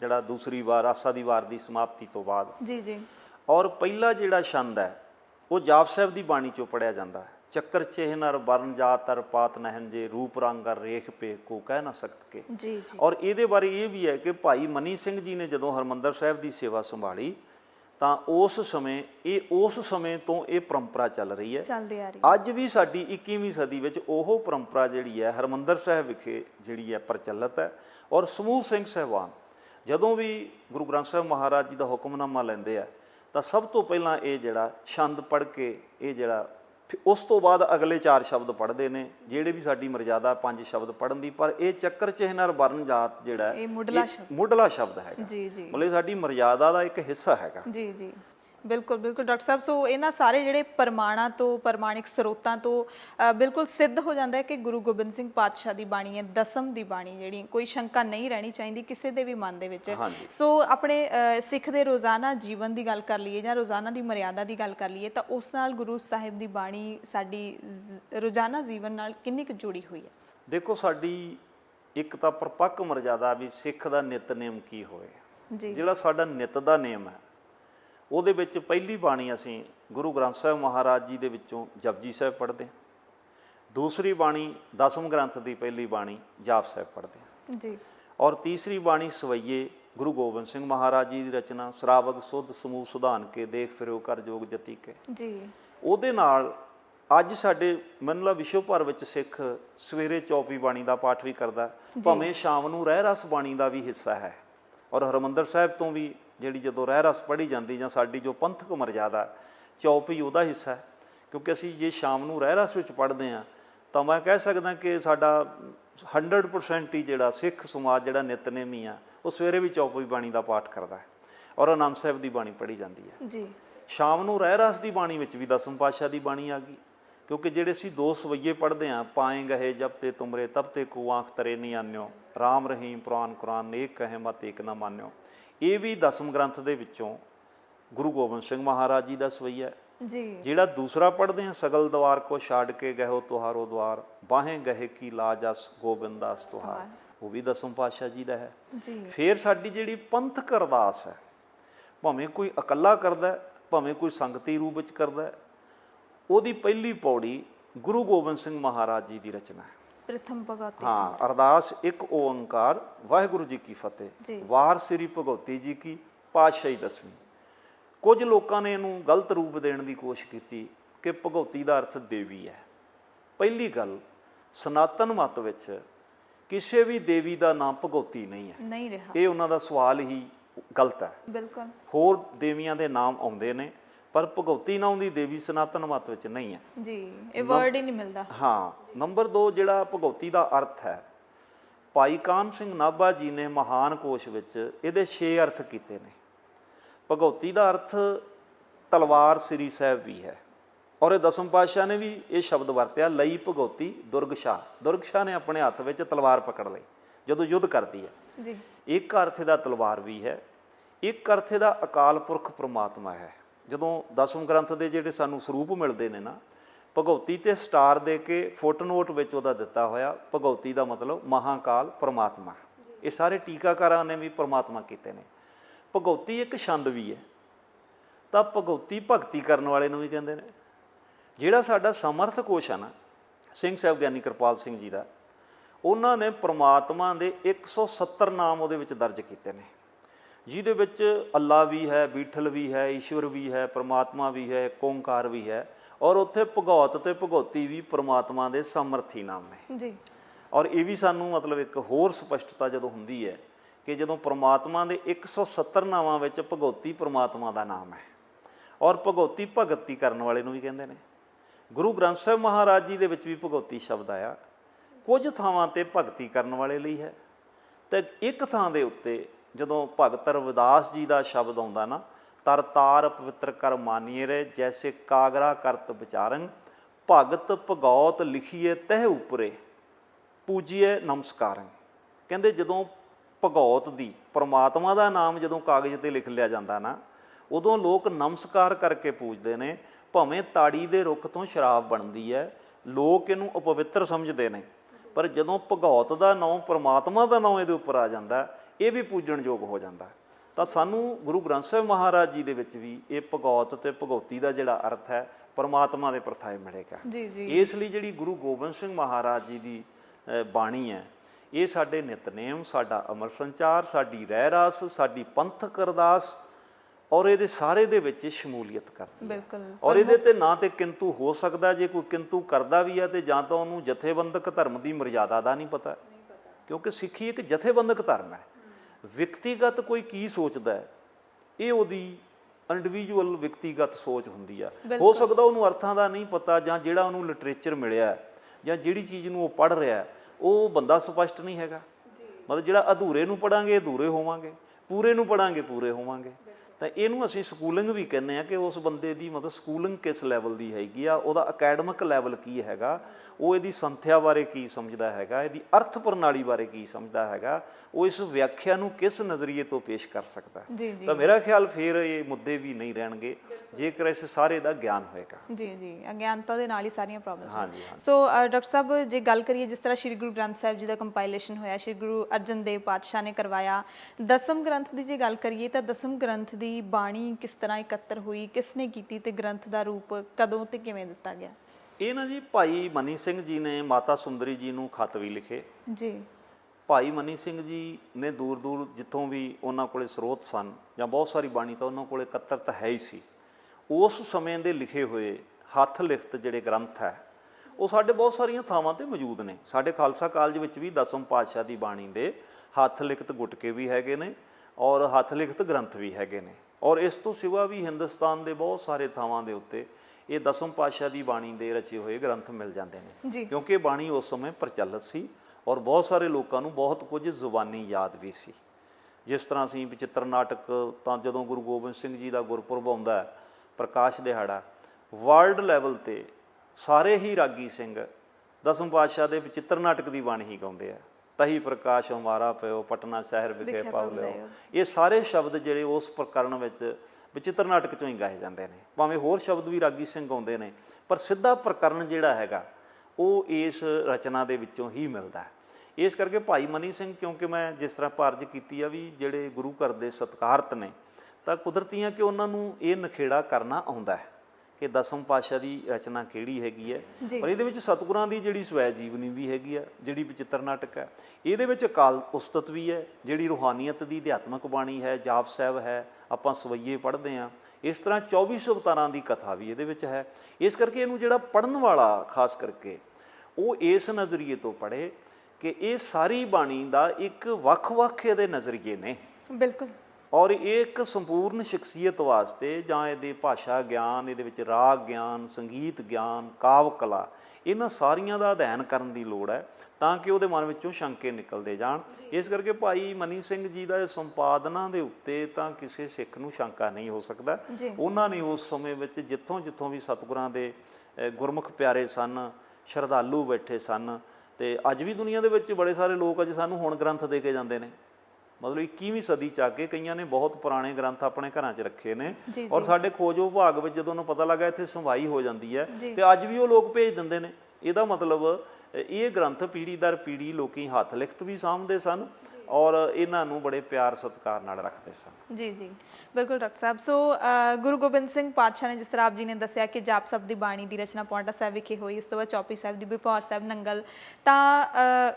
ਜਿਹੜਾ ਦੂਸਰੀ ਵਾਰ ਆਸਾ ਦੀ ਵਾਰ ਦੀ ਸਮਾਪਤੀ ਤੋਂ ਬਾਅਦ। ਜੀ ਜੀ। ਔਰ ਪਹਿਲਾ ਜਿਹੜਾ ਛੰਦ ਹੈ ਉਹ ਜਾਪ ਸਾਹਿਬ ਦੀ ਬਾਣੀ ਚੋਂ ਪੜਿਆ ਜਾਂਦਾ ਹੈ। ਚੱਕਰ ਚਿਹਨਰ ਬਰਨ ਜਾਤਰ ਪਾਤ ਨਹਿਨ ਜੇ ਰੂਪ ਰੰਗਰ ਰੇਖ ਪੇ ਕੋ ਕਹਿ ਨਾ ਸਕਤ ਕੇ। ਜੀ ਜੀ। ਔਰ ਇਹਦੇ ਬਾਰੇ ਇਹ ਵੀ ਹੈ ਕਿ ਭਾਈ ਮਨੀ ਸਿੰਘ ਜੀ ਨੇ ਜਦੋਂ ਹਰਮੰਦਰ ਸਾਹਿਬ ਦੀ ਸੇਵਾ ਸੰਭਾਲੀ ਤਾਂ ਉਸ ਸਮੇਂ ਇਹ ਉਸ ਸਮੇਂ ਤੋਂ ਇਹ ਪਰੰਪਰਾ ਚੱਲ ਰਹੀ ਹੈ। ਚੱਲਦੇ ਆ ਰਹੀ ਅੱਜ ਵੀ ਸਾਡੀ 21ਵੀਂ ਸਦੀ ਵਿੱਚ ਉਹ ਪਰੰਪਰਾ ਜਿਹੜੀ ਹੈ ਹਰਮੰਦਰ ਸਾਹਿਬ ਵਿਖੇ ਜਿਹੜੀ ਹੈ ਪ੍ਰਚਲਿਤ ਹੈ। ਔਰ ਸਮੂਹ ਸਿੰਘ ਸਹਿਬਾਨ ਜਦੋਂ ਵੀ ਗੁਰੂ ਗ੍ਰੰਥ ਸਾਹਿਬ ਮਹਾਰਾਜ ਜੀ ਦਾ ਹੁਕਮਨਾਮਾ ਲੈਂਦੇ ਆ ਤਾਂ ਸਭ ਤੋਂ ਪਹਿਲਾਂ ਇਹ ਜਿਹੜਾ ਛੰਦ ਪੜ੍ਹ ਕੇ ਇਹ ਜਿਹੜਾ ਉਸ ਤੋਂ ਬਾਅਦ ਅਗਲੇ ਚਾਰ ਸ਼ਬਦ ਪੜ੍ਹਦੇ ਨੇ ਜਿਹੜੇ ਵੀ ਸਾਡੀ ਮਰਜ਼ਾਦਾ ਪੰਜ ਸ਼ਬਦ ਪੜ੍ਹਨ ਦੀ ਪਰ ਇਹ ਚੱਕਰ ਚਿਹਨਰ ਵਰਨ ਜਾਤ ਜਿਹੜਾ ਇਹ ਮੁੱਢਲਾ ਇਹ ਮੁੱਢਲਾ ਸ਼ਬਦ ਹੈਗਾ। ਜੀ ਜੀ। ਮਤਲਬ ਸਾਡੀ ਮਰਜ਼ਾਦਾ ਦਾ ਇੱਕ ਹਿੱਸਾ ਹੈਗਾ। ਜੀ ਜੀ। ਬਿਲਕੁਲ ਬਿਲਕੁਲ ਡਾਕਟਰ ਸਾਹਿਬ। ਸੋ ਇਹਨਾਂ ਸਾਰੇ ਜਿਹੜੇ ਪ੍ਰਮਾਣਾਂ ਤੋਂ ਪ੍ਰਮਾਣਿਕ ਸਰੋਤਾਂ ਤੋਂ ਬਿਲਕੁਲ ਸਿੱਧ ਹੋ ਜਾਂਦਾ ਹੈ ਕਿ ਗੁਰੂ ਗੋਬਿੰਦ ਸਿੰਘ ਪਾਤਸ਼ਾਹ ਦੀ ਬਾਣੀ ਹੈ ਦਸਮ ਦੀ ਬਾਣੀ ਜਿਹੜੀ ਕੋਈ ਸ਼ੰਕਾ ਨਹੀਂ ਰਹਿਣੀ ਚਾਹੀਦੀ ਕਿਸੇ ਦੇ ਵੀ ਮਨ ਦੇ ਵਿੱਚ। ਸੋ ਆਪਣੇ ਸਿੱਖ ਦੇ ਰੋਜ਼ਾਨਾ ਜੀਵਨ ਦੀ ਗੱਲ ਕਰ ਲਈਏ ਜਾਂ ਰੋਜ਼ਾਨਾ ਦੀ ਮਰਿਆਦਾ ਦੀ ਗੱਲ ਕਰ ਲਈਏ ਤਾਂ ਉਸ ਨਾਲ ਗੁਰੂ ਸਾਹਿਬ ਦੀ ਬਾਣੀ ਸਾਡੀ ਰੋਜ਼ਾਨਾ ਜੀਵਨ ਨਾਲ ਕਿੰਨੀ ਕੁ ਜੁੜੀ ਹੋਈ ਹੈ? ਦੇਖੋ ਸਾਡੀ ਇੱਕ ਤਾਂ ਪਰਪੱਕ ਮਰਜ਼ਾਦਾ ਵੀ ਸਿੱਖ ਦਾ ਨਿਤਨੇਮ ਕੀ ਹੋਵੇ ਜਿਹੜਾ ਸਾਡਾ ਨਿਤ ਦਾ ਨੇਮ ਹੈ ਉਹਦੇ ਵਿੱਚ ਪਹਿਲੀ ਬਾਣੀ ਅਸੀਂ ਗੁਰੂ ਗ੍ਰੰਥ ਸਾਹਿਬ ਮਹਾਰਾਜ ਜੀ ਦੇ ਵਿੱਚੋਂ ਜਪਜੀ ਸਾਹਿਬ ਪੜ੍ਹਦੇ ਹਾਂ। ਦੂਸਰੀ ਬਾਣੀ ਦਸਮ ਗ੍ਰੰਥ ਦੀ ਪਹਿਲੀ ਬਾਣੀ ਜਾਪ ਸਾਹਿਬ ਪੜ੍ਹਦੇ ਹਾਂ। ਜੀ। ਔਰ ਤੀਸਰੀ ਬਾਣੀ ਸਵਈਏ ਗੁਰੂ ਗੋਬਿੰਦ ਸਿੰਘ ਮਹਾਰਾਜ ਜੀ ਦੀ ਰਚਨਾ ਸ਼ਰਾਵਕ ਸੁਧ ਸਮੂਹ ਸੁਧਾਨ ਕੇ ਦੇਖ ਫਿਰਿਓ ਕਰ ਜੋਗ ਜਤੀ ਕੇ। ਜੀ। ਉਹਦੇ ਨਾਲ ਅੱਜ ਸਾਡੇ ਮੈਨੂੰ ਲੱਗਦਾ ਵਿਸ਼ਵ ਭਰ ਵਿੱਚ ਸਿੱਖ ਸਵੇਰੇ ਚੌਪੀ ਬਾਣੀ ਦਾ ਪਾਠ ਵੀ ਕਰਦਾ। ਭਾਵੇਂ ਸ਼ਾਮ ਨੂੰ ਰਹਿ ਰਸ ਬਾਣੀ ਦਾ ਵੀ ਹਿੱਸਾ ਹੈ। ਔਰ ਹਰਮੰਦਰ ਸਾਹਿਬ ਤੋਂ ਵੀ ਜਿਹੜੀ ਜਦੋਂ ਰਹਿ ਰਸ ਪੜ੍ਹੀ ਜਾਂਦੀ ਜਾਂ ਸਾਡੀ ਜੋ ਪੰਥਕ ਮਰਜ਼ਾਦਾ ਚੌਪੀ ਉਹਦਾ ਹਿੱਸਾ ਹੈ। ਕਿਉਂਕਿ ਅਸੀਂ ਜੇ ਸ਼ਾਮ ਨੂੰ ਰਹਿ ਰਸ ਵਿੱਚ ਪੜ੍ਹਦੇ ਹਾਂ ਤਾਂ ਮੈਂ ਕਹਿ ਸਕਦਾ ਕਿ ਸਾਡਾ 100% ਹੀ ਜਿਹੜਾ ਸਿੱਖ ਸਮਾਜ ਜਿਹੜਾ ਨਿਤਨੇਮੀ ਆ ਉਹ ਸਵੇਰੇ ਵੀ ਚੌਪੀ ਬਾਣੀ ਦਾ ਪਾਠ ਕਰਦਾ ਹੈ ਔਰ ਆਨੰਦ ਸਾਹਿਬ ਦੀ ਬਾਣੀ ਪੜ੍ਹੀ ਜਾਂਦੀ ਹੈ। ਜੀ। ਸ਼ਾਮ ਨੂੰ ਰਹਿ ਰਸ ਦੀ ਬਾਣੀ ਵਿੱਚ ਵੀ ਦਸਮ ਪਾਤਸ਼ਾਹ ਦੀ ਬਾਣੀ ਆ ਗਈ। ਕਿਉਂਕਿ ਜਿਹੜੇ ਅਸੀਂ ਦੋ ਸਵਈਏ ਪੜ੍ਹਦੇ ਆਂ ਪਾਏ ਗਏ ਜਬ ਤੇ ਤੁਮਰੇ ਤਬ ਤੇ ਕੋ ਆਂਖ ਤਰੇ ਨਹੀਂ ਆਨਿਓ RAM ਰਹੀਮ ਪੁਰਾਨ ਕੁਰਾਨ ਨੇਕ ਕਹੇ ਮਤ ਏਕ ਨਾ ਮਾਨਿਓ। ਇਹ ਵੀ ਦਸਮ ਗ੍ਰੰਥ ਦੇ ਵਿੱਚੋਂ ਗੁਰੂ ਗੋਬਿੰਦ ਸਿੰਘ ਮਹਾਰਾਜ ਜੀ ਦਾ ਸਵਈਆ ਹੈ। ਜੀ। ਜਿਹੜਾ ਦੂਸਰਾ ਪੜ੍ਹਦੇ ਆਂ ਸਗਲ ਦਵਾਰ ਕੋ ਛਾੜ ਕੇ ਗਹਿਓ ਤੁਹਾਰੋ ਦਵਾਰ ਬਾਹੇ ਗਹਿ ਕੀ ਲਾਜਸ ਗੋਬਿੰਦਾਸ ਤੁਹਾਰ। ਉਹ ਵੀ ਦਸਮ ਪਾਤਸ਼ਾਹ ਜੀ ਦਾ ਹੈ। ਜੀ। ਫੇਰ ਸਾਡੀ ਜਿਹੜੀ ਪੰਥਕ ਅਰਦਾਸ ਹੈ ਭਾਵੇਂ ਕੋਈ ਇਕੱਲਾ ਕਰਦਾ ਹੈ, ਭਾਵੇਂ ਕੋਈ ਸੰਗਤੀ ਰੂਪ ਵਿੱਚ ਕਰਦਾ ਹੈ, ਉਹਦੀ ਪਹਿਲੀ ਪੌੜੀ ਗੁਰੂ ਗੋਬਿੰਦ ਸਿੰਘ ਮਹਾਰਾਜ ਜੀ ਦੀ ਰਚਨਾ ਹੈ। ਪ੍ਰਥਮ ਭਗਵਤੀ ਹਾਂ ਅਰਦਾਸ ਇੱਕ ਓੰਕਾਰ ਵਾਹਿਗੁਰੂ ਜੀ ਕੀ। ਫਤਿਹ। ਵਾਰ ਸ੍ਰੀ ਭਗਵਤੀ ਜੀ ਕੀ ਪਾਤਸ਼ਾਹੀ ਦਸਵੀਂ। ਕੁਝ ਲੋਕਾਂ ਨੇ ਇਹਨੂੰ ਗਲਤ ਰੂਪ ਦੇਣ ਦੀ ਕੋਸ਼ਿਸ਼ ਕੀਤੀ ਕਿ ਭਗਵਤੀ ਦਾ ਅਰਥ ਦੇਵੀ ਹੈ। ਪਹਿਲੀ ਗੱਲ ਸਨਾਤਨ ਮਤ ਵਿੱਚ ਕਿਸੇ ਵੀ ਦੇਵੀ ਦਾ ਨਾਮ ਭਗਵਤੀ ਨਹੀਂ ਹੈ। ਨਹੀਂ ਰਿਹਾ। ਇਹ ਉਹਨਾਂ ਦਾ ਸਵਾਲ ਹੀ ਗਲਤ ਹੈ। ਬਿਲਕੁਲ। ਹੋਰ ਦੇਵੀਆਂ ਦੇ ਨਾਮ ਆਉਂਦੇ ਨੇ। ਪਰ ਭਗਵਤੀ ਨਾਮ ਦੀ ਦੇਵੀ ਸਨਾਤਨ ਮਤ ਵਿੱਚ ਨਹੀਂ ਹੈ। ਜੀ ਇਹ ਵਰਡ ਹੀ ਨਹੀਂ ਮਿਲਦਾ। ਹਾਂ ਨੰਬਰ 2 ਜਿਹੜਾ ਭਗਵਤੀ ਦਾ ਅਰਥ ਹੈ ਭਾਈ ਕਾਨ ਸਿੰਘ ਨਾਭਾ ਜੀ ਨੇ ਮਹਾਨ ਕੋਸ਼ ਵਿੱਚ ਇਹਦੇ 6 ਅਰਥ ਕੀਤੇ ਨੇ। ਭਗਵਤੀ ਦਾ ਅਰਥ ਤਲਵਾਰ ਸ੍ਰੀ ਸਾਹਿਬ ਵੀ ਹੈ। ਔਰ ਇਹ ਦਸਮ ਪਾਤਸ਼ਾਹ ਨੇ ਵੀ ਇਹ ਸ਼ਬਦ ਵਰਤਿਆ ਲਈ ਭਗਵਤੀ ਦੁਰਗਸ਼ਾ ਦੁਰਗਸ਼ਾ ਨੇ ਆਪਣੇ ਹੱਥ ਵਿੱਚ ਤਲਵਾਰ ਪਕੜ ਲਈ ਜਦੋਂ ਯੁੱਧ ਕਰਦੀ ਹੈ। ਜੀ। ਇੱਕ ਅਰਥ ਇਹਦਾ ਤਲਵਾਰ ਵੀ ਹੈ ਇੱਕ ਅਰਥ ਇਹਦਾ ਅਕਾਲ ਪੁਰਖ ਪ੍ਰਮਾਤਮਾ ਹੈ। ਜਦੋਂ ਦਸਮ ਗ੍ਰੰਥ ਦੇ ਜਿਹੜੇ ਸਾਨੂੰ ਸਰੂਪ ਮਿਲਦੇ ਨੇ ਨਾ ਭਗਵਤੀ ਤੇ ਸਟਾਰ ਦੇ ਕੇ ਫੁੱਟਨੋਟ ਵਿੱਚ ਉਹਦਾ ਦਿੱਤਾ ਹੋਇਆ ਭਗਵਤੀ ਦਾ ਮਤਲਬ ਮਹਾਕਾਲ ਪ੍ਰਮਾਤਮਾ। ਇਹ ਸਾਰੇ ਟੀਕਾਕਾਰਾਂ ਨੇ ਵੀ ਪ੍ਰਮਾਤਮਾ ਕੀਤੇ ਨੇ। ਭਗਵਤੀ ਇੱਕ ਛੰਦ ਵੀ ਹੈ। ਤਾਂ ਭਗਵਤੀ ਭਗਤੀ ਕਰਨ ਵਾਲੇ ਨੂੰ ਵੀ ਕਹਿੰਦੇ ਨੇ। ਜਿਹੜਾ ਸਾਡਾ ਸਮਰਥ ਕੋਸ਼ ਹੈ ਨਾ, ਸਿੰਘ ਸਾਹਿਬ ਗਿਆਨੀ ਕਿਰਪਾਲ ਸਿੰਘ ਜੀ ਦਾ, ਉਹਨਾਂ ਨੇ ਪ੍ਰਮਾਤਮਾ ਦੇ 170 ਨਾਮ ਉਹਦੇ ਵਿੱਚ ਦਰਜ ਕੀਤੇ ਨੇ। ਜਿਹਦੇ ਵਿੱਚ ਅੱਲਾ ਵੀ ਹੈ ਬੀਠਲ ਵੀ ਹੈ ਈਸ਼ਵਰ ਵੀ ਹੈ ਪ੍ਰਮਾਤਮਾ ਵੀ ਹੈ ਓੰਕਾਰ ਵੀ ਹੈ ਔਰ ਉੱਥੇ ਭਗਵਤ ਤੇ ਭਗਵਤੀ ਵੀ ਪ੍ਰਮਾਤਮਾ ਦੇ ਸਮਰਥੀ ਨਾਮ ਨੇ ਜੀ। ਔਰ ਇਹ ਵੀ ਸਾਨੂੰ ਮਤਲਬ ਇੱਕ ਹੋਰ ਸਪਸ਼ਟਤਾ ਜਦੋਂ ਹੁੰਦੀ ਹੈ ਕਿ ਜਦੋਂ ਪ੍ਰਮਾਤਮਾ ਦੇ 170 ਨਾਵਾਂ ਵਿੱਚ ਭਗਵਤੀ ਪ੍ਰਮਾਤਮਾ ਦਾ ਨਾਮ ਹੈ ਔਰ ਭਗਵਤੀ ਭਗਤੀ ਕਰਨ ਵਾਲੇ ਨੂੰ ਵੀ ਕਹਿੰਦੇ ਨੇ। ਗੁਰੂ ਗ੍ਰੰਥ ਸਾਹਿਬ ਮਹਾਰਾਜ ਜੀ ਦੇ ਵਿੱਚ ਵੀ ਭਗਵਤੀ ਸ਼ਬਦ ਆਇਆ ਕੁਝ ਥਾਵਾਂ ਤੇ ਭਗਤੀ ਕਰਨ ਵਾਲੇ ਲਈ ਹੈ ਤੇ ਇੱਕ ਥਾਂ ਦੇ ਉੱਤੇ ਜਦੋਂ ਭਗਤ ਰਵਿਦਾਸ ਜੀ ਦਾ ਸ਼ਬਦ ਆਉਂਦਾ ਨਾ, ਤਰ ਤਾਰ ਪਵਿੱਤਰ ਕਰ ਮਾਨੀਏ ਰੇ, ਜੈਸੇ ਕਾਗਰਾ ਕਰਤ ਵਿਚਾਰੰ, ਭਗਤ ਭਗੌਤ ਲਿਖੀਏ ਤਹਿ ਉਪਰੇ, ਪੂਜੀਏ ਨਮਸਕਾਰੰ। ਕਹਿੰਦੇ ਜਦੋਂ ਭਗੌਤ ਦੀ, ਪ੍ਰਮਾਤਮਾ ਦਾ ਨਾਮ ਜਦੋਂ ਕਾਗਜ਼ ਤੇ ਲਿਖ ਲਿਆ ਜਾਂਦਾ ਨਾ, ਉਦੋਂ ਲੋਕ ਨਮਸਕਾਰ ਕਰਕੇ ਪੂਜਦੇ ਨੇ, ਭਾਵੇਂ ਤਾੜੀ ਦੇ ਰੁੱਖ ਤੋਂ ਸ਼ਰਾਬ ਬਣਦੀ ਹੈ, ਲੋਕ ਇਹਨੂੰ ਅਪਵਿੱਤਰ ਸਮਝਦੇ ਨੇ। ਪਰ ਜਦੋਂ ਭਗੌਤ ਦਾ ਨਾਮ, ਪ੍ਰਮਾਤਮਾ ਦਾ ਨਾਮ ਇਹਦੇ ਉੱਪਰ ਆ ਜਾਂਦਾ ਇਹ ਵੀ ਪੂਜਣਯੋਗ ਹੋ ਜਾਂਦਾ ਤਾਂ ਸਾਨੂੰ ਗੁਰੂ ਗ੍ਰੰਥ ਸਾਹਿਬ ਮਹਾਰਾਜ ਜੀ ਦੇ ਵਿੱਚ ਵੀ ਇਹ ਭਗੌਤ ਤੇ ਭਗਉਤੀ ਦਾ ਜਿਹੜਾ ਅਰਥ ਹੈ ਪਰਮਾਤਮਾ ਦੇ ਪ੍ਰਥਾਏ ਮਿਲੇਗਾ ਜੀ ਜੀ। ਇਸ ਲਈ ਜਿਹੜੀ ਗੁਰੂ ਗੋਬਿੰਦ ਸਿੰਘ ਮਹਾਰਾਜ ਜੀ ਦੀ ਬਾਣੀ ਹੈ ਇਹ ਸਾਡੇ ਨਿਤਨੇਮ ਸਾਡਾ ਅਮਰ ਸੰਚਾਰ ਸਾਡੀ ਰਹਿ ਰਾਸ ਸਾਡੀ ਪੰਥਕ ਅਰਦਾਸ ਔਰ ਇਹਦੇ ਸਾਰੇ ਦੇ ਵਿੱਚ ਸ਼ਮੂਲੀਅਤ ਕਰਦੀ ਬਿਲਕੁਲ। ਔਰ ਇਹਦੇ ਤੇ ਨਾ ਤੇ ਕਿੰਤੂ ਹੋ ਸਕਦਾ ਜੇ ਕੋਈ ਕਿੰਤੂ ਕਰਦਾ ਵੀ ਹੈ ਤੇ ਜਾਂ ਤਾਂ ਉਹਨੂੰ ਜਥੇਬੰਦਕ ਧਰਮ ਦੀ ਮਰਜ਼ਾਦਾ ਦਾ ਨਹੀਂ ਪਤਾ। ਕਿਉਂਕਿ ਸਿੱਖੀ ਇੱਕ ਜਥੇਬੰਦਕ ਧਰਮ ਹੈ। ਵਿਅਕਤੀਗਤ ਕੋਈ ਕੀ ਸੋਚਦਾ ਹੈ ਇਹ ਉਹਦੀ ਇੰਡੀਵਿਜੂਅਲ ਵਿਅਕਤੀਗਤ ਸੋਚ ਹੁੰਦੀ ਆ। ਹੋ ਸਕਦਾ ਉਹਨੂੰ ਅਰਥਾਂ ਦਾ ਨਹੀਂ ਪਤਾ ਜਾਂ ਜਿਹੜਾ ਉਹਨੂੰ ਲਿਟਰੇਚਰ ਮਿਲਿਆ ਜਾਂ ਜਿਹੜੀ ਚੀਜ਼ ਨੂੰ ਉਹ ਪੜ੍ਹ ਰਿਹਾ ਉਹ ਬੰਦਾ ਸਪਸ਼ਟ ਨਹੀਂ ਹੈਗਾ। ਮਤਲਬ ਜਿਹੜਾ ਅਧੂਰੇ ਨੂੰ ਪੜਾਂਗੇ ਅਧੂਰੇ ਹੋਵਾਂਗੇ ਪੂਰੇ ਨੂੰ ਪੜਾਂਗੇ ਪੂਰੇ ਹੋਵਾਂਗੇ। ਤਾਂ ਇਹਨੂੰ ਅਸੀਂ ਸਕੂਲਿੰਗ ਵੀ ਕਹਿੰਦੇ ਆ ਕਿ ਉਸ ਬੰਦੇ ਦੀ ਮਤਲਬ ਸਕੂਲਿੰਗ ਕਿਸ ਲੈਵਲ ਦੀ ਹੈਗੀ ਆ ਉਹਦਾ ਅਕੈਡਮਿਕ ਲੈਵਲ ਕੀ ਹੈਗਾ ਉਹ ਇਹਦੀ ਸੰਥਿਆ ਬਾਰੇ ਕੀ ਸਮਝਦਾ ਹੈਗਾ ਇਹਦੀ ਅਰਥ ਪ੍ਰਣਾਲੀ ਬਾਰੇ ਕੀ ਸਮਝਦਾ ਹੈਗਾ ਉਹ ਇਸ ਵਿਆਖਿਆ ਨੂੰ ਕਿਸ ਨਜ਼ਰੀਏ ਤੋਂ ਪੇਸ਼ ਕਰ ਸਕਦਾ? ਤਾਂ ਮੇਰਾ ਖਿਆਲ ਫਿਰ ਇਹ ਮੁੱਦੇ ਵੀ ਨਹੀਂ ਰਹਿਣਗੇ ਜੇਕਰ ਇਸ ਸਾਰੇ ਦਾ ਗਿਆਨ ਹੋਏਗਾ। ਜੀ ਜੀ। ਅਗਿਆਨਤਾ ਦੇ ਨਾਲ ਹੀ ਸਾਰੀਆਂ ਪ੍ਰੋਬਲਮਸ ਹਾਂਜੀ ਸੋ ਡਾਕਟਰ ਸਾਹਿਬ ਜੇ ਗੱਲ ਕਰੀਏ ਜਿਸ ਤਰ੍ਹਾਂ ਸ੍ਰੀ ਗੁਰੂ ਗ੍ਰੰਥ ਸਾਹਿਬ ਜੀ ਦਾ ਕੰਪਾਈਲੇਸ਼ਨ ਹੋਇਆ ਸ੍ਰੀ ਗੁਰੂ ਅਰਜਨ ਦੇਵ ਪਾਤਸ਼ਾਹ ਨੇ ਕਰਵਾਇਆ ਦਸਮ ਗ੍ਰੰਥ ਦੀ ਜੇ ਗੱਲ ਕਰੀਏ ਤਾਂ ਦਸਮ ਗ੍ਰੰਥ ਦੀ ਬਾਣੀ ਕਿਸ ਤਰ੍ਹਾਂ ਇਕੱਤਰ ਹੋਈ ਕਿਸ ਨੇ ਕੀਤੀ ਤੇ ਗ੍ਰੰਥ ਦਾ ਰੂਪ ਕਦੋਂ ਤੇ ਕਿਵੇਂ ਦਿੱਤਾ ਗਿਆ? ਇਹ ਨਾ ਜੀ ਭਾਈ ਮਨੀ ਸਿੰਘ ਜੀ ਨੇ ਮਾਤਾ ਸੁੰਦਰੀ ਜੀ ਨੂੰ ਖੱਤ ਵੀ ਲਿਖੇ। ਜੀ। ਭਾਈ ਮਨੀ ਸਿੰਘ ਜੀ ਨੇ ਦੂਰ ਦੂਰ ਜਿੱਥੋਂ ਵੀ ਉਹਨਾਂ ਕੋਲੇ ਸਰੋਤ ਸਨ ਜਾਂ ਬਹੁਤ ਸਾਰੀ ਬਾਣੀ ਤਾਂ ਉਹਨਾਂ ਕੋਲੇ ਇਕੱਤਰਤ ਹੈ ਹੀ ਸੀ। ਉਸ ਸਮੇਂ ਦੇ ਲਿਖੇ ਹੋਏ ਹੱਥ ਲਿਖਤ ਜਿਹੜੇ ਗ੍ਰੰਥ ਹੈ ਉਹ ਸਾਡੇ ਬਹੁਤ ਸਾਰੀਆਂ ਥਾਵਾਂ ਤੇ ਮੌਜੂਦ ਨੇ। ਸਾਡੇ ਖਾਲਸਾ ਕਾਲਜ ਵਿੱਚ ਵੀ ਦਸਮ ਪਾਤਸ਼ਾਹ ਦੀ ਬਾਣੀ ਦੇ ਹੱਥ ਲਿਖਤ ਗੁਟਕੇ ਵੀ ਹੈਗੇ ਨੇ ਔਰ ਹੱਥ ਲਿਖਤ ਗ੍ਰੰਥ ਵੀ ਹੈਗੇ ਨੇ। ਔਰ ਇਸ ਤੋਂ ਸਿਵਾ ਵੀ ਹਿੰਦੁਸਤਾਨ ਦੇ ਬਹੁਤ ਸਾਰੇ ਥਾਵਾਂ ਦੇ ਉੱਤੇ ਇਹ ਦਸਮ ਪਾਤਸ਼ਾਹ ਦੀ ਬਾਣੀ ਦੇ ਰਚੇ ਹੋਏ ਗ੍ਰੰਥ ਮਿਲ ਜਾਂਦੇ ਨੇ। ਕਿਉਂਕਿ ਬਾਣੀ ਉਸ ਸਮੇਂ ਪ੍ਰਚਲਿਤ ਸੀ ਔਰ ਬਹੁਤ ਸਾਰੇ ਲੋਕਾਂ ਨੂੰ ਬਹੁਤ ਕੁਝ ਜ਼ੁਬਾਨੀ ਯਾਦ ਵੀ ਸੀ। ਜਿਸ ਤਰ੍ਹਾਂ ਅਸੀਂ ਵਿਚਿੱਤਰ ਨਾਟਕ ਤਾਂ ਜਦੋਂ ਗੁਰੂ ਗੋਬਿੰਦ ਸਿੰਘ ਜੀ ਦਾ ਗੁਰਪੁਰਬ ਆਉਂਦਾ ਹੈ ਪ੍ਰਕਾਸ਼ ਦਿਹਾੜਾ ਵਰਲਡ ਲੈਵਲ ਤੇ ਸਾਰੇ ਹੀ ਰਾਗੀ ਸਿੰਘ ਦਸਮ ਪਾਤਸ਼ਾਹ ਦੇ ਵਿਚਿੱਤਰ ਨਾਟਕ ਦੀ ਬਾਣੀ ਹੀ ਗਾਉਂਦੇ ਆ। ਤਹੀ ਪ੍ਰਕਾਸ਼ ਹਮਾਰਾ ਪਿਓ ਪਟਨਾ ਸ਼ਹਿਰ ਵਿਖੇ ਪਾਉ ਲਿਓ। ਇਹ ਸਾਰੇ ਸ਼ਬਦ ਜਿਹੜੇ ਉਸ ਪ੍ਰਕਰਨ ਵਿੱਚ ਵਿਚਿੱਤਰ ਨਾਟਕ ਚੋਂ ਹੀ ਗਾਏ ਜਾਂਦੇ ਨੇ। ਭਾਵੇਂ ਹੋਰ ਸ਼ਬਦ ਵੀ ਰਾਗੀ ਸਿੰਘ ਗਾਉਂਦੇ ਨੇ, ਪਰ ਸਿੱਧਾ ਪ੍ਰਕਰਨ ਜਿਹੜਾ ਹੈਗਾ, ਉਹ ਇਸ ਰਚਨਾ ਦੇ ਵਿੱਚੋਂ ਹੀ ਮਿਲਦਾ ਹੈ। ਇਸ ਕਰਕੇ ਭਾਈ ਮਨੀ ਸਿੰਘ, ਕਿਉਂਕਿ ਮੈਂ ਜਿਸ ਤਰ੍ਹਾਂ ਭਾਰਜ ਕੀਤੀ ਆ ਵੀ ਜਿਹੜੇ ਗੁਰੂ ਘਰ ਦੇ ਸਤਿਕਾਰਤ ਨੇ, ਤਾਂ ਕੁਦਰਤੀਆਂ ਕਿ ਉਹਨਾਂ ਨੂੰ ਇਹ ਨਖੇੜਾ ਕਰਨਾ ਆਉਂਦਾ ਹੈ। ਕਿ ਦਸਮ ਪਾਤਸ਼ਾਹ ਦੀ ਰਚਨਾ ਕਿਹੜੀ ਹੈਗੀ ਹੈ। ਪਰ ਇਹਦੇ ਵਿੱਚ ਸਤਿਗੁਰਾਂ ਦੀ ਜਿਹੜੀ ਸਵੈ ਜੀਵਨੀ ਵੀ ਹੈਗੀ ਆ ਜਿਹੜੀ ਵਿਚਿੱਤਰ ਨਾਟਕ ਹੈ ਇਹਦੇ ਵਿੱਚ ਅਕਾਲ ਉਸਤਤ ਵੀ ਹੈ ਜਿਹੜੀ ਰੂਹਾਨੀਅਤ ਦੀ ਅਧਿਆਤਮਕ ਬਾਣੀ ਹੈ ਜਾਪ ਸਾਹਿਬ ਹੈ ਆਪਾਂ ਸਵਈਏ ਪੜ੍ਹਦੇ ਆ ਇਸ ਤਰ੍ਹਾਂ 24 ਅਵਤਾਰਾਂ ਦੀ ਕਥਾ ਵੀ ਇਹਦੇ ਵਿੱਚ ਹੈ। ਇਸ ਕਰਕੇ ਇਹਨੂੰ ਜਿਹੜਾ ਪੜਨ ਵਾਲਾ ਖਾਸ ਕਰਕੇ ਉਹ ਇਸ ਨਜ਼ਰੀਏ ਤੋਂ ਪੜ੍ਹੇ ਕਿ ਇਹ ਸਾਰੀ ਬਾਣੀ ਦਾ ਇੱਕ ਵੱਖ-ਵੱਖ ਇਹਦੇ ਨਜ਼ਰੀਏ ਨੇ। ਬਿਲਕੁਲ। ਔਰ ਇਹ ਇੱਕ ਸੰਪੂਰਨ ਸ਼ਖਸੀਅਤ ਵਾਸਤੇ ਜਾਂ ਇਹਦੇ ਭਾਸ਼ਾ ਗਿਆਨ ਇਹਦੇ ਵਿੱਚ ਰਾਗ ਗਿਆਨ ਸੰਗੀਤ ਗਿਆਨ ਕਾਵ ਕਲਾ ਇਹਨਾਂ ਸਾਰੀਆਂ ਦਾ ਅਧਿਐਨ ਕਰਨ ਦੀ ਲੋੜ ਹੈ ਤਾਂ ਕਿ ਉਹਦੇ ਮਨ ਵਿੱਚੋਂ ਸ਼ੰਕੇ ਨਿਕਲਦੇ ਜਾਣ। ਇਸ ਕਰਕੇ ਭਾਈ ਮਨੀ ਸਿੰਘ ਜੀ ਦਾ ਇਹ ਸੰਪਾਦਨਾ ਦੇ ਉੱਤੇ ਤਾਂ ਕਿਸੇ ਸਿੱਖ ਨੂੰ ਸ਼ੰਕਾ ਨਹੀਂ ਹੋ ਸਕਦਾ। ਉਹਨਾਂ ਨੇ ਉਸ ਸਮੇਂ ਵਿੱਚ ਜਿੱਥੋਂ ਜਿੱਥੋਂ ਵੀ ਸਤਿਗੁਰਾਂ ਦੇ ਗੁਰਮੁਖ ਪਿਆਰੇ ਸਨ ਸ਼ਰਧਾਲੂ ਬੈਠੇ ਸਨ ਤੇ ਅੱਜ ਵੀ ਦੁਨੀਆ ਦੇ ਵਿੱਚ ਬੜੇ ਸਾਰੇ ਲੋਕ ਅੱਜ ਸਾਨੂੰ ਹੁਣ ਗ੍ਰੰਥ ਦੇ ਕੇ ਜਾਂਦੇ ਨੇ। ਮਤਲਬ 21ਵੀਂ ਸਦੀ ਚ ਆ ਕੇ ਕਈਆਂ ਨੇ ਬਹੁਤ ਪੁਰਾਣੇ ਗ੍ਰੰਥ ਆਪਣੇ ਘਰਾਂ 'ਚ ਰੱਖੇ ਨੇ ਔਰ ਸਾਡੇ ਖੋਜ ਵਿਭਾਗ ਵਿੱਚ ਜਦੋਂ ਉਹਨੂੰ ਪਤਾ ਲੱਗਾ ਇੱਥੇ ਸੰਭਾਈ ਹੋ ਜਾਂਦੀ ਹੈ। ਤੇ ਅੱਜ ਵੀ ਉਹ ਲੋਕ ਭੇਜ ਦਿੰਦੇ ਨੇ ਇਹਦਾ ਮਤਲਬ ਇਹ ਗ੍ਰੰਥ ਪੀੜ੍ਹੀ ਦਰ ਪੀੜ੍ਹੀ ਲੋਕੀ ਹੱਥ ਲਿਖਤ ਵੀ ਸਾਂਭਦੇ ਸਨ ਔਰ ਇਹਨਾਂ ਨੂੰ ਬੜੇ ਪਿਆਰ ਸਤਿਕਾਰ ਨਾਲ ਰੱਖਦੇ ਸਨ। ਜੀ ਜੀ। ਬਿਲਕੁਲ ਡਾਕਟਰ ਸਾਹਿਬ। ਸੋ ਗੁਰੂ ਗੋਬਿੰਦ ਸਿੰਘ ਪਾਤਸ਼ਾਹ ਨੇ ਜਿਸ ਤਰ੍ਹਾਂ ਆਪ ਜੀ ਨੇ ਦੱਸਿਆ ਕਿ ਜਾਪ ਸਾਹਿਬ ਦੀ ਬਾਣੀ ਦੀ ਰਚਨਾ ਪੌਂਟਾ ਸਾਹਿਬ ਵਿਖੇ ਹੋਈ, ਇਸ ਤੋਂ ਬਾਅਦ ਚੌਪੀ ਸਾਹਿਬ ਦੀ, ਬਿਪੌਰ ਸਾਹਿਬ ਨੰਗਲ। ਤਾਂ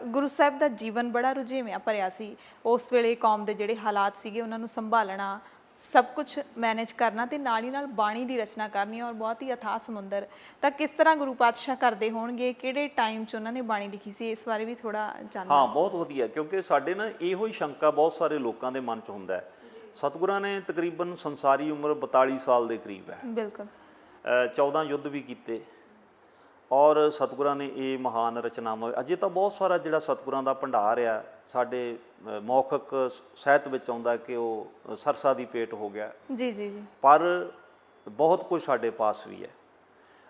ਗੁਰੂ ਸਾਹਿਬ ਦਾ ਜੀਵਨ ਬੜਾ ਰੁਝੇਵਿਆਂ ਭਰਿਆ ਸੀ। ਉਸ ਵੇਲੇ ਕੌਮ ਦੇ ਜਿਹੜੇ ਹਾਲਾਤ ਸੀਗੇ, ਉਹਨਾਂ ਨੂੰ ਸੰਭਾਲਣਾ ਸਭ ਕੁਝ ਮੈਨੇਜ ਕਰਨਾ ਤੇ ਨਾਲ ਹੀ ਨਾਲ ਬਾਣੀ ਦੀ ਰਚਨਾ ਕਰਨੀ ਔਰ ਬਹੁਤ ਹੀ ਅਥਾਹ ਸਮੁੰਦਰ। ਤਾਂ ਕਿਸ ਤਰ੍ਹਾਂ ਗੁਰੂ ਪਾਤਸ਼ਾਹ ਕਰਦੇ ਹੋਣਗੇ? ਕਿਹੜੇ ਟਾਈਮ 'ਚ ਉਹਨਾਂ ਨੇ ਬਾਣੀ ਲਿਖੀ ਸੀ? ਇਸ ਬਾਰੇ ਵੀ ਥੋੜਾ ਜਾਣਨਾ। ਹਾਂ ਬਹੁਤ ਵਧੀਆ ਕਿਉਂਕਿ ਸਾਡੇ ਨਾ ਇਹੋ ਹੀ ਸ਼ੰਕਾ ਬਹੁਤ ਸਾਰੇ ਲੋਕਾਂ ਦੇ ਮਨ 'ਚ ਹੁੰਦਾ ਹੈ। ਸਤਿਗੁਰਾਂ ਨੇ ਤਕਰੀਬਨ ਸੰਸਾਰੀ ਉਮਰ 42 ਸਾਲ ਦੇ ਕਰੀਬ ਹੈ। ਬਿਲਕੁਲ। ਅ, 14 ਯੁੱਧ ਵੀ ਕੀਤੇ ਔਰ ਸਤਿਗੁਰਾਂ ਨੇ ਇਹ ਮਹਾਨ ਰਚਨਾਵਾਂ ਅਜੇ ਤਾਂ ਬਹੁਤ ਸਾਰਾ ਜਿਹੜਾ ਸਤਿਗੁਰਾਂ ਦਾ ਭੰਡਾਰ ਆ ਸਾਡੇ ਮੌਖਿਕ ਸਾਹਿਤ ਵਿੱਚ ਆਉਂਦਾ ਕਿ ਉਹ ਸਰਸਾ ਦੀ ਪੇਟ ਹੋ ਗਿਆ। ਜੀ ਜੀ ਜੀ। ਪਰ ਬਹੁਤ ਕੁਝ ਸਾਡੇ ਪਾਸ ਵੀ ਹੈ।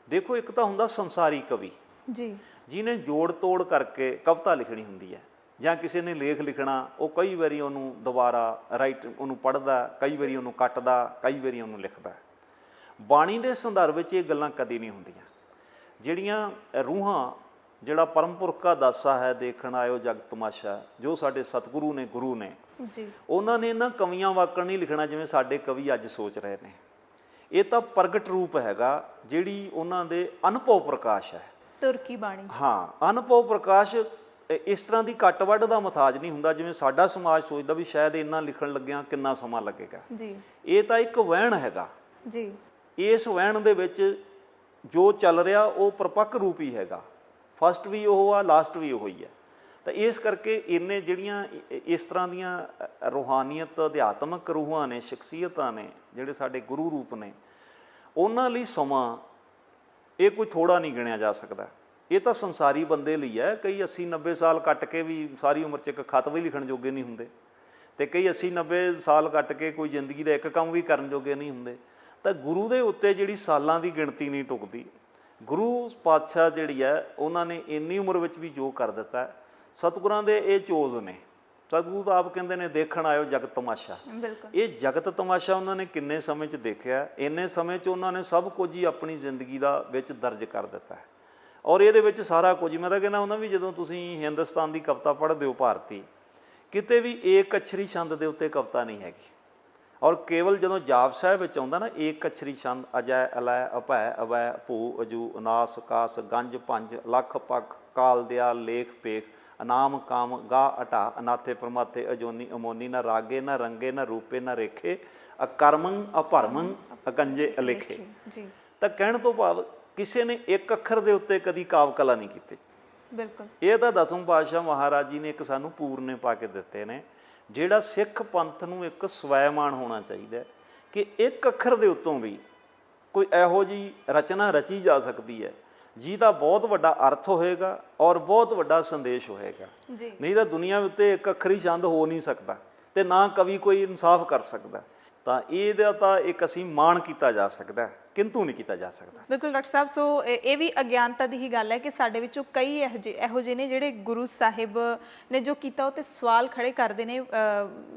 ਦੇਖੋ ਇੱਕ ਤਾਂ ਹੁੰਦਾ ਸੰਸਾਰੀ ਕਵੀ। ਜੀ। ਜਿਹਨੇ ਜੋੜ ਤੋੜ ਕਰਕੇ ਕਵਿਤਾ ਲਿਖਣੀ ਹੁੰਦੀ ਹੈ ਜਾਂ ਕਿਸੇ ਨੇ ਲੇਖ ਲਿਖਣਾ ਉਹ ਕਈ ਵਾਰੀ ਉਹਨੂੰ ਦੁਬਾਰਾ ਰਾਈਟ ਉਹਨੂੰ ਪੜ੍ਹਦਾ ਕਈ ਵਾਰੀ ਉਹਨੂੰ ਕੱਟਦਾ ਕਈ ਵਾਰੀ ਉਹਨੂੰ ਲਿਖਦਾ। ਬਾਣੀ ਦੇ ਸੰਦਰਭ ਵਿੱਚ ਇਹ ਗੱਲਾਂ ਕਦੀ ਨਹੀਂ ਹੁੰਦੀਆਂ। ਜਿਹੜੀਆਂ ਰੂਹਾਂ ਜਿਹੜਾ ਪਰਮ ਪੁਰਖ ਦਾ ਦਾਸਾ ਹੈ ਦੇਖਣ ਆਇਓ ਜਗ ਤਮਾਸ਼ਾ। ਜੋ ਸਾਡੇ ਸਤਿਗੁਰੂ ਨੇ ਗੁਰੂ ਨੇ ਜੀ। ਉਹਨਾਂ ਨੇ ਨਾ ਕਵੀਆਂ ਵਾਕਣ ਨਹੀਂ ਲਿਖਣਾ ਜਿਵੇਂ ਸਾਡੇ ਕਵੀ ਅੱਜ ਸੋਚ ਰਹੇ ਨੇ। ਇਹ ਤਾਂ ਪ੍ਰਗਟ ਰੂਪ ਹੈਗਾ ਜਿਹੜੀ ਉਹਨਾਂ ਦੇ ਅਨੁਭਵ ਪ੍ਰਕਾਸ਼ ਹੈ। ਤੁਰਕੀ ਬਾਣੀ। ਹਾਂ ਅਨੁਭਵ ਪ੍ਰਕਾਸ਼ ਇਸ ਤਰ੍ਹਾਂ ਦੀ ਕੱਟ ਵੱਢ ਦਾ ਮਥਾਜ ਨਹੀਂ ਹੁੰਦਾ ਜਿਵੇਂ ਸਾਡਾ ਸਮਾਜ ਸੋਚਦਾ ਵੀ ਸ਼ਾਇਦ ਇੰਨਾ ਲਿਖਣ ਲੱਗਿਆਂ ਕਿੰਨਾ ਸਮਾਂ ਲੱਗੇਗਾ। ਜੀ। ਇਹ ਤਾਂ ਇੱਕ ਵਹਿਣ ਹੈਗਾ। ਜੀ। ਇਸ ਵਹਿਣ ਦੇ ਵਿੱਚ ਜੋ ਚੱਲ ਰਿਹਾ ਉਹ ਪਰਪੱਕ ਰੂਪ ਹੀ ਹੈਗਾ। ਫਸਟ ਵੀ ਉਹ ਆ ਲਾਸਟ ਵੀ ਉਹ ਹੀ ਹੈ ਤਾਂ ਇਸ ਕਰਕੇ ਇਹਨੇ ਜਿਹੜੀਆਂ ਇਸ ਤਰ੍ਹਾਂ ਦੀਆਂ ਅ, ਰੂਹਾਨੀਅਤ ਅਧਿਆਤਮਕ ਰੂਹਾਂ ਨੇ ਸ਼ਖਸੀਅਤਾਂ ਨੇ ਜਿਹੜੇ ਸਾਡੇ ਗੁਰੂ ਰੂਪ ਨੇ ਉਹਨਾਂ ਲਈ ਸਮਾਂ ਇਹ ਕੋਈ ਥੋੜਾ ਨਹੀਂ ਗਿਣਿਆ ਜਾ ਸਕਦਾ। ਇਹ ਤਾਂ ਸੰਸਾਰੀ ਬੰਦੇ ਲਈ ਹੈ ਕਈ 80 90 ਸਾਲ ਕੱਟ ਕੇ ਵੀ ਸਾਰੀ ਉਮਰ 'ਚ ਇੱਕ ਖਤ ਵੀ ਲਿਖਣ ਜੋਗੇ ਨਹੀਂ ਹੁੰਦੇ। ਤੇ ਕਈ 80 90 ਸਾਲ ਕੱਟ ਕੇ ਕੋਈ ਜ਼ਿੰਦਗੀ ਦਾ ਇੱਕ ਕੰਮ ਵੀ ਕਰਨ ਜੋਗੇ ਨਹੀਂ ਹੁੰਦੇ। ਤਾਂ ਗੁਰੂ ਦੇ ਉੱਤੇ ਜਿਹੜੀ ਸਾਲਾਂ ਦੀ ਗਿਣਤੀ ਨਹੀਂ ਟੁਕਦੀ ਗੁਰੂ ਪਾਤਸ਼ਾਹ ਜਿਹੜੀ ਹੈ ਉਹਨਾਂ ਨੇ ਇੰਨੀ ਉਮਰ ਵਿੱਚ ਵੀ ਜੋ ਕਰ ਦਿੱਤਾ ਸਤਿਗੁਰਾਂ ਦੇ ਇਹ ਚੋਜ਼ ਨੇ। ਸਤਿਗੁਰੂ ਤਾਂ ਆਪ ਕਹਿੰਦੇ ਨੇ ਦੇਖਣ ਆਇਓ ਜਗਤ ਤਮਾਸ਼ਾ। ਇਹ ਜਗਤ ਤਮਾਸ਼ਾ ਉਹਨਾਂ ਨੇ ਕਿੰਨੇ ਸਮੇਂ 'ਚ ਦੇਖਿਆ ਇੰਨੇ ਸਮੇਂ 'ਚ ਉਹਨਾਂ ਨੇ ਸਭ ਕੁਝ ਹੀ ਆਪਣੀ ਜ਼ਿੰਦਗੀ ਦਾ ਵਿੱਚ ਦਰਜ ਕਰ ਦਿੱਤਾ ਹੈ। ਔਰ ਇਹਦੇ ਵਿੱਚ ਸਾਰਾ ਕੁਝ ਮੈਂ ਤਾਂ ਕਹਿੰਦਾ ਹੁੰਦਾ ਵੀ ਜਦੋਂ ਤੁਸੀਂ ਹਿੰਦੁਸਤਾਨ ਦੀ ਕਵਿਤਾ ਪੜ੍ਹਦੇ ਹੋ ਭਾਰਤੀ ਕਿਤੇ ਵੀ ਏਕ ਅਛਰੀ ਛੰਦ ਦੇ ਉੱਤੇ ਕਵਿਤਾ ਨਹੀਂ ਹੈਗੀ। ਔਰ ਕੇਵਲ ਜਦੋਂ ਜਾਪ ਸਾਹਿਬ ਵਿੱਚ ਆਉਂਦਾ ਨਾ ਏਕ ਅਛਰੀ ਛੰਦ ਅਜੈ ਅਲੈ ਅਭੈ ਅਵੈ ਭੂ ਅਜੂ ਅਨਾਸ ਕਾਸ ਗੰਜ ਪੰਜ ਲੱਖ ਪਖ ਕਾਲ ਦਿਆ ਲੇਖ ਪੇਖ ਅਨਾਮ ਕਾਮ ਗਾ ਅਟਾ ਅਨਾਥੇ ਪ੍ਰਮਾਥੇ ਅਜੋਨੀ ਅਮੋਨੀ ਨਾ ਰਾਗੇ ਨਾ ਰੰਗੇ ਨਾ ਰੂਪੇ ਨਾ ਰੇਖੇ ਅਕਰਮੰ ਅਭਰਮੰ ਅਕੰਜੇ ਅਲੇਖੇ। ਜੀ। ਤਾਂ ਕਹਿਣ ਤੋਂ ਭਾਵ ਕਿਸੇ ਨੇ ਇੱਕ ਅੱਖਰ ਦੇ ਉੱਤੇ ਕਦੀ ਕਾਵ ਕਲਾ ਨਹੀਂ ਕੀਤੀ। ਬਿਲਕੁਲ। ਇਹ ਤਾਂ ਦਸਮ ਪਾਤਸ਼ਾਹ ਮਹਾਰਾਜ ਜੀ ਨੇ ਇੱਕ ਸਾਨੂੰ ਪੂਰਨੇ ਪਾ ਕੇ ਦਿੱਤੇ ਨੇ। ਜਿਹੜਾ ਸਿੱਖ ਪੰਥ ਨੂੰ ਇੱਕ ਸਵੈਮਾਨ ਹੋਣਾ ਚਾਹੀਦਾ ਕਿ ਇੱਕ ਅੱਖਰ ਦੇ ਉੱਤੋਂ ਵੀ ਕੋਈ ਇਹੋ ਜੀ ਰਚਨਾ ਰਚੀ ਜਾ ਸਕਦੀ ਹੈ ਜਿਹਦਾ ਬਹੁਤ ਵੱਡਾ ਅਰਥ ਹੋਏਗਾ ਔਰ ਬਹੁਤ ਵੱਡਾ ਸੰਦੇਸ਼ ਹੋਏਗਾ। ਜੀ। ਨਹੀਂ ਤਾਂ ਦੁਨੀਆ ਉੱਤੇ ਇੱਕ ਅੱਖਰੀ ਛੰਦ ਹੋ ਨਹੀਂ ਸਕਦਾ ਤੇ ਨਾ ਕਵੀ ਕੋਈ ਇਨਸਾਫ ਕਰ ਸਕਦਾ। ਤਾਂ ਇਹਦਾ ਤਾਂ ਇੱਕ ਅਸੀਂ ਮਾਣ ਕੀਤਾ ਜਾ ਸਕਦਾ ਕਿੰਤੂ ਨਹੀਂ ਕੀਤਾ ਜਾ ਸਕਦਾ। ਬਿਲਕੁਲ ਡਾਕਟਰ ਸਾਹਿਬ ਸੋ ਇਹ ਵੀ ਅਗਿਆਨਤਾ ਦੀ ਹੀ ਗੱਲ ਹੈ ਕਿ ਸਾਡੇ ਵਿੱਚੋਂ ਕਈ ਇਹੋ ਜਿਹੇ ਇਹੋ ਜਿਹੇ ਨੇ ਜਿਹੜੇ ਗੁਰੂ ਸਾਹਿਬ ਨੇ ਜੋ ਕੀਤਾ ਉਹ ਤੇ ਸਵਾਲ ਖੜੇ ਕਰਦੇ ਨੇ।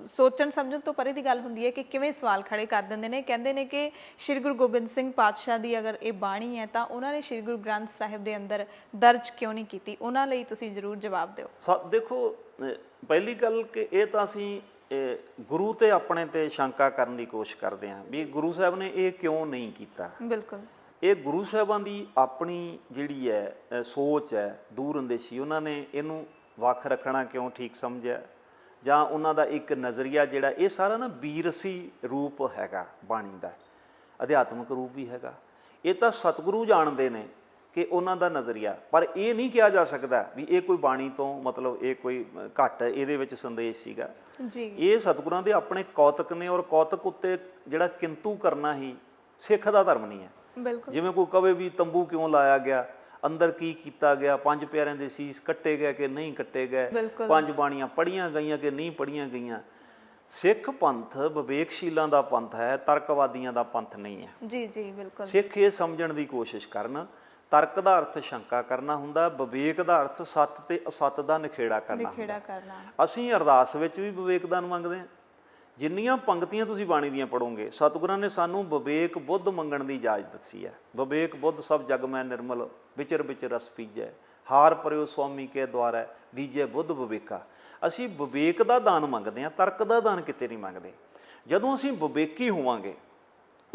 ਸੋਚਣ ਸਮਝਣ ਤੋਂ ਪਰੇ ਦੀ ਗੱਲ ਹੁੰਦੀ ਹੈ ਕਿ ਕਿਵੇਂ ਸਵਾਲ ਖੜੇ ਕਰ ਦਿੰਦੇ ਨੇ। ਕਹਿੰਦੇ ਨੇ ਕਿ ਸ੍ਰੀ ਗੁਰੂ ਗੋਬਿੰਦ ਸਿੰਘ ਪਾਤਸ਼ਾਹ ਦੀ ਅਗਰ ਇਹ ਬਾਣੀ ਹੈ ਤਾਂ ਉਹਨਾਂ ਨੇ ਸ੍ਰੀ ਗੁਰੂ ਗ੍ਰੰਥ ਸਾਹਿਬ ਦੇ ਅੰਦਰ ਦਰਜ ਕਿਉਂ ਨਹੀਂ ਕੀਤੀ? ਉਹਨਾਂ ਲਈ ਤੁਸੀਂ ਜ਼ਰੂਰ ਜਵਾਬ ਦਿਓ। ਦੇਖੋ ਪਹਿਲੀ ਗੱਲ ਕਿ ਇਹ ਤਾਂ ਅਸੀਂ ਅਹ, ਗੁਰੂ ਤੇ ਆਪਣੇ ਤੇ ਸ਼ੰਕਾ ਕਰਨ ਦੀ ਕੋਸ਼ਿਸ਼ ਕਰਦੇ ਹਾਂ ਵੀ ਗੁਰੂ ਸਾਹਿਬ ਨੇ ਇਹ ਕਿਉਂ ਨਹੀਂ ਕੀਤਾ? ਬਿਲਕੁਲ। ਇਹ ਗੁਰੂ ਸਾਹਿਬਾਂ ਦੀ ਆਪਣੀ ਜਿਹੜੀ ਹੈ ਸੋਚ ਹੈ ਦੂਰ ਅੰਦੇਸ਼ੀ ਉਹਨਾਂ ਨੇ ਇਹਨੂੰ ਵੱਖ ਰੱਖਣਾ ਕਿਉਂ ਠੀਕ ਸਮਝਿਆ? ਜਾਂ ਉਹਨਾਂ ਦਾ ਇੱਕ ਨਜ਼ਰੀਆ ਜਿਹੜਾ ਇਹ ਸਾਰਾ ਨਾ ਬੀਰਸੀ ਰੂਪ ਹੈਗਾ ਬਾਣੀ ਦਾ ਅਧਿਆਤਮਿਕ ਰੂਪ ਵੀ ਹੈਗਾ। ਇਹ ਤਾਂ ਸਤਿਗੁਰੂ ਜਾਣਦੇ ਨੇ ਕਿ ਉਹਨਾਂ ਦਾ ਨਜ਼ਰੀਆ ਪਰ ਇਹ ਨਹੀਂ ਕਿਹਾ ਜਾ ਸਕਦਾ ਵੀ ਇਹ ਕੋਈ ਬਾਣੀ ਤੋਂ ਮਤਲਬ ਇਹ ਕੋਈ ਘੱਟ ਇਹਦੇ ਵਿੱਚ ਸੰਦੇਸ਼ ਸੀਗਾ। ਜੀ। ਇਹ ਸਤਿਗੁਰਾਂ ਦੇ ਆਪਣੇ ਕੌਤਕ ਨੇ ਔਰ ਕੌਤਕ ਉੱਤੇ ਜਿਹੜਾ ਕਿੰਤੂ ਕਰਨਾ ਹੀ ਸਿੱਖ ਦਾ ਧਰਮ ਨਹੀਂ ਹੈ। ਬਿਲਕੁਲ। ਜਿਵੇਂ ਕੋਈ ਕਵੇ ਵੀ ਤੰਬੂ ਕਿਉਂ ਲਾਇਆ ਗਿਆ? ਅੰਦਰ ਕੀ ਕੀਤਾ ਗਿਆ? ਪੰਜ ਪਿਆਰਿਆਂ ਦੇ ਸੀਸ ਕੱਟੇ ਗਏ ਕਿ ਨਹੀਂ ਕੱਟੇ ਗਏ। ਪੰਜ ਬਾਣੀਆਂ ਪੜੀਆਂ ਗਈਆਂ ਕਿ ਨਹੀਂ ਪੜੀਆਂ ਗਈਆਂ? ਸਿੱਖ ਪੰਥ ਵਿਵੇਕਸ਼ੀਲਾਂ ਦਾ ਪੰਥ ਹੈ ਤਰਕਵਾਦੀਆਂ ਦਾ ਪੰਥ ਨਹੀਂ ਹੈ। ਜੀ ਜੀ ਬਿਲਕੁਲ। ਸਿੱਖ ਇਹ ਸਮਝਣ ਦੀ ਕੋਸ਼ਿਸ਼ ਕਰਨ ਤਰਕ ਦਾ ਅਰਥ ਸ਼ੰਕਾ ਕਰਨਾ ਹੁੰਦਾ ਵਿਵੇਕ ਦਾ ਅਰਥ ਸੱਤ ਤੇ ਅਸੱਤ ਦਾ ਨਿਖੇੜਾ ਕਰਨਾ ਹੁੰਦਾ। ਖੇੜਾ ਕਰਨਾ। ਅਸੀਂ ਅਰਦਾਸ ਵਿੱਚ ਵੀ ਵਿਵੇਕਦਾਨ ਮੰਗਦੇ ਹਾਂ। ਜਿੰਨੀਆਂ ਪੰਕਤੀਆਂ ਤੁਸੀਂ ਬਾਣੀ ਦੀਆਂ ਪੜੋਗੇ ਸਤਿਗੁਰਾਂ ਨੇ ਸਾਨੂੰ ਵਿਵੇਕ ਬੁੱਧ ਮੰਗਣ ਦੀ ਇਜਾਜ਼ਤ ਦਿੱਤੀ ਹੈ। ਵਿਵੇਕ ਬੁੱਧ ਸਭ ਜਗ ਮੈਂ ਨਿਰਮਲ ਵਿਚਰ ਵਿਚ ਰਸ ਪੀਜੈ। ਹਾਰ ਪਰਿਓ ਸੁਆਮੀ ਕੇ ਦੁਆਰੈ ਦੀਜੇ ਬੁੱਧ ਵਿਵੇਕਾ। ਅਸੀਂ ਵਿਵੇਕ ਦਾ ਦਾਨ ਮੰਗਦੇ ਹਾਂ ਤਰਕ ਦਾ ਦਾਨ ਕਿਤੇ ਨਹੀਂ ਮੰਗਦੇ। ਜਦੋਂ ਅਸੀਂ ਵਿਵੇਕੀ ਹੋਵਾਂਗੇ